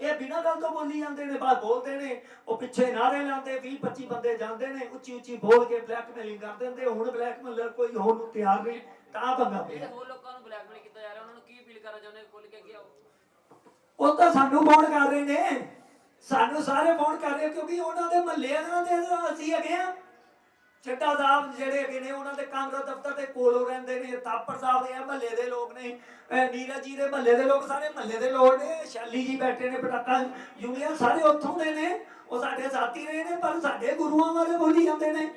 ਇਹ ਬਿਨਾਂ ਗੱਲ ਤੋਂ ਬੋਲੀ ਜਾਂਦੇ ਨੇ ਬਾਅਦ ਬੋਲਦੇ ਨੇ, ਉਹ ਪਿੱਛੇ ਨਾਰੇ ਲਾਉਂਦੇ 20 25 ਬੰਦੇ ਜਾਂਦੇ ਨੇ ਉੱਚੀ ਉੱਚੀ ਬੋਲ ਕੇ ਬਲੈਕਮੇਲਿੰਗ ਕਰ ਦਿੰਦੇ, ਹੁਣ ਬਲੈਕਮੇਲਰ ਕੋਈ ਹੋਰ ਨੂੰ ਤਿਆਰ ਨਹੀਂ। ਤਾਂ ਪੰਗਾ ਪਿਆ। ਜਿਹੜੇ ਹੋਰ ਲੋਕਾਂ ਨੂੰ ਬਲੈਕਮੇਲ ਕੀਤਾ ਜਾ ਰਿਹਾ ਉਹਨਾਂ ਨੂੰ ਕੀ ਅਪੀਲ ਕਰਨਾ ਚਾਹੁੰਦੇ ਹੋ? ਖੁੱਲ ਕੇ ਅੱਗੇ ਆਓ। ਉਹ ਤਾਂ ਸਾਨੂੰ ਫੋਨ ਕਰ ਰਹੇ ਨੇ। ਸਾਨੂੰ ਸਾਰੇ ਫੋਨ ਕਰ ਰਹੇ ਕਿਉਂਕਿ ਉਹਨਾਂ ਦੇ ਮਹੱਲੇ ਨਾਲ ਦੇ ਅਸੀਂ ਹੈਗੇ ਆ। ਚੱਡਾ ਸਾਹਿਬ ਜਿਹੜੇ ਹੈਗੇ ਨੇ ਉਹਨਾਂ ਦੇ ਕਾਂਗਰਸ ਦਫ਼ਤਰ ਦੇ ਕੋਲੋਂ ਰਹਿੰਦੇ ਨੇ ਥਾਪੜ ਸਾਹਿਬ ਦੇ ਮਹੱਲੇ ਦੇ ਲੋਕ ਨੇ। ਨੀਰਜ ਜੀ ਦੇ ਮਹੱਲੇ ਦੇ ਲੋਕ ਸਾਰੇ ਮਹੱਲੇ ਦੇ ਲੋਕ ਨੇ। ਸ਼ੈਲੀ ਜੀ ਬੈਠੇ ਨੇ ਪਟਾਕਾ ਯੂਨੀਅਨ ਸਾਰੇ ਉੱਥੋਂ ਦੇ ਨੇ। ਉਹ ਸਾਡੇ ਸਾਥੀ ਰਹੇ ਨੇ ਪਰ ਸਾਡੇ ਗੁਰੂਆਂ ਬਾਰੇ ਬੋਲੀ ਜਾਂਦੇ ਨੇ।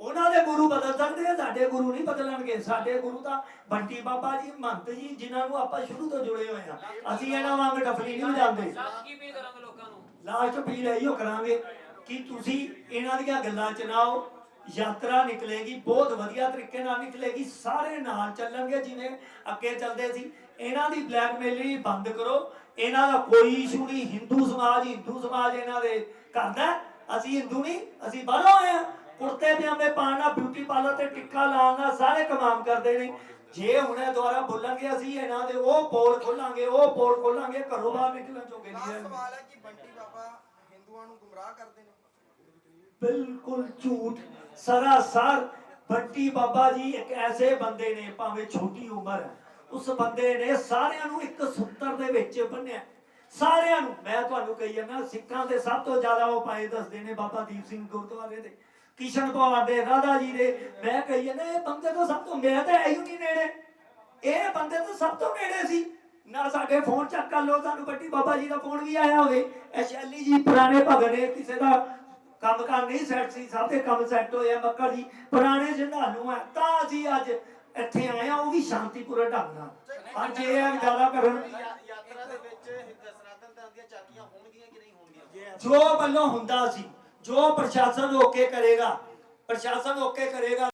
ਉਹਨਾਂ ਦੇ ਗੁਰੂ ਬਦਲ ਸਕਦੇ ਆ ਸਾਡੇ ਗੁਰੂ ਨਹੀਂ ਬਦਲਣਗੇ। ਸਾਡੇ ਗੁਰੂ ਤਾਂ ਬੰਟੀ ਬਾਬਾ ਜੀ ਮਹੰਤ ਜੀ ਜਿਨ੍ਹਾਂ ਨੂੰ ਆਪਾਂ ਸ਼ੁਰੂ ਤੋਂ ਜੁੜੇ ਹੋਏ ਆ। ਅਸੀਂ ਇਹਨਾਂ ਵਾਂਗ ਟਫਲੀ ਨਹੀਂ ਜਾਂਦੇ। ਲਾਸਟ ਕੀ ਅਪੀਲ ਕਰਾਂਗੇ ਲੋਕਾਂ ਨੂੰ? ਲਾਸਟ ਅਪੀਲ ਇਹੋ ਕਰਾਂਗੇ ਕਿ ਤੁਸੀਂ ਇਹਨਾਂ ਦੀਆਂ ਗੱਲਾਂ ਚ ਨਾ ਆਓ। ਯਾਤਰਾ ਨਿਕਲੇਗੀ ਬਹੁਤ ਵਧੀਆ ਤਰੀਕੇ ਨਾਲ ਨਿਕਲੇਗੀ। ਸਾਰੇ ਨਾਲ ਚੱਲਣਗੇ ਜਿਵੇਂ ਅੱਗੇ ਚੱਲਦੇ ਸੀ। ਇਹਨਾਂ ਦੀ ਬਲੈਕਮੇਲਿੰਗ ਬੰਦ ਕਰੋ। ਇਹਨਾਂ ਦਾ ਕੋਈ ਇਸ਼ੂ ਨਹੀਂ। ਹਿੰਦੂ ਸਮਾਜ ਹਿੰਦੂ ਸਮਾਜ ਇਹਨਾਂ ਦੇ ਕਰਦਾ। ਅਸੀਂ ਹਿੰਦੂ ਨਹੀਂ ਅਸੀਂ ਬਾਹਰੋਂ ਆਏ ਆ ਕੁੜਤੇ ਪਜਾਮੇ ਪਾਉਣਾ ਬਿਊਟੀ ਪਾਰਲਰ ਤੇ ਟਿੱਕਾ ਲਾਉਣਾ ਸਾਰੇ ਕਮਾਮ ਕਰਦੇ ਨੇ। ਜੇ ਹੁਣੇ ਦੁਆਰਾ ਬੋਲਾਂਗੇ ਅਸੀਂ ਇਹਨਾਂ ਦੇ ਉਹ ਪੋਲ ਖੋਲਾਂਗੇ ਉਹ ਪੋਲ ਖੋਲਾਂਗੇ ਘਰੋਂ ਬਾਹਰ ਨਿਕਲਣ ਚੋਗੇ ਨਹੀਂ ਸਵਾਲ ਹੈ ਕਿ ਬੰਟੀ ਬਾਬਾ ਹਿੰਦੂਆਂ ਨੂੰ ਗੁੰਮਰਾਹ ਕਰਦੇ ਨੇ? ਬਿਲਕੁਲ ਝੂਠ। ਸਰਾਸਰ ਬੰਟੀ ਬਾਬਾ ਜੀ ਇੱਕ ਐਸੇ ਬੰਦੇ ਨੇ ਭਾਵੇਂ ਛੋਟੀ ਉਮਰ ਹੈ। ਉਸ ਬੰਦੇ ਨੇ ਸਾਰਿਆਂ ਨੂੰ ਇੱਕ ਸੂਤਰ ਦੇ ਵਿੱਚ ਬੰਨਿਆ। ਸਾਰਿਆਂ ਨੂੰ। ਮੈਂ ਤੁਹਾਨੂੰ ਕਹੀ ਜਾਂਦਾ ਸਿੱਖਾਂ ਦੇ ਸਭ ਤੋਂ ਜ਼ਿਆਦਾ ਉਹ ਪਾਏ ਦੱਸਦੇ ਨੇ ਬਾਬਾ ਦੀਪ ਸਿੰਘ ਗੁਰਦੁਆਰੇ ਦੇ। ਕਿਸ਼ਨ ਪਵਾਰ ਦੇ ਰਾਧਾ ਜੀ ਦੇ। ਮੈਂ ਕਹੀ ਜਾਂਦਾ ਇਹ ਬੰਦੇ ਤੋਂ ਸਭ ਤੋਂ ਮੈਂ ਤਾਂ ਐਯੂ ਨਹੀਂ ਨੇੜੇ। ਇਹ ਬੰਦੇ ਤੋਂ ਸਭ ਤੋਂ ਨੇੜੇ ਸੀ। ਨਾ ਸਾਡੇ ਫੋਨ ਚੱਕ ਕਰ ਲੋ ਸਾਨੂੰ ਬੱਟੀ ਬਾਬਾ ਜੀ ਦਾ ਫੋਨ ਵੀ ਆਇਆ ਹੋਵੇ। ਇਹ ਸ਼ੈਲੀ ਜੀ ਪੁਰਾਣੇ ਭਗਤ ਨੇ ਕਿਸੇ ਦਾ ਕੰਮ ਕਾਰ ਨਹੀਂ ਸੈੱਟ ਸੀ ਸਭ ਦੇ ਕੰਮ ਸੈੱਟ ਹੋਏ ਆ ਮੱਕੜ ਜੀ। ਪੁਰਾਣੇ ਜੰਡਾਲੂ ਆ ਤਾਂ ਅਸੀਂ ਅੱਜ ਇੱਥੇ ਆਏ ਆ ਉਹ ਵੀ ਸ਼ਾਂਤੀਪੂਰਨ ਢੰਗ ਨਾਲ। ਪਰ ਜੇ ਇਹ ਜ਼ਿਆਦਾ ਕਰਨ। ਯਾਤਰਾ ਦੇ ਵਿੱਚ ਸਨਾਤਨ ਧਰਮ ਦੀਆਂ ਚਾਕੀਆਂ ਹੋਣਗੀਆਂ ਕਿ ਨਹੀਂ ਹੋਣਗੀਆਂ? ਜੋ ਵੱਲੋਂ ਹੁੰਦਾ ਸੀ। ਜੋ ਪ੍ਰਸ਼ਾਸਨ ਓਕੇ ਕਰੇਗਾ ਪ੍ਰਸ਼ਾਸਨ ਓਕੇ ਕਰੇਗਾ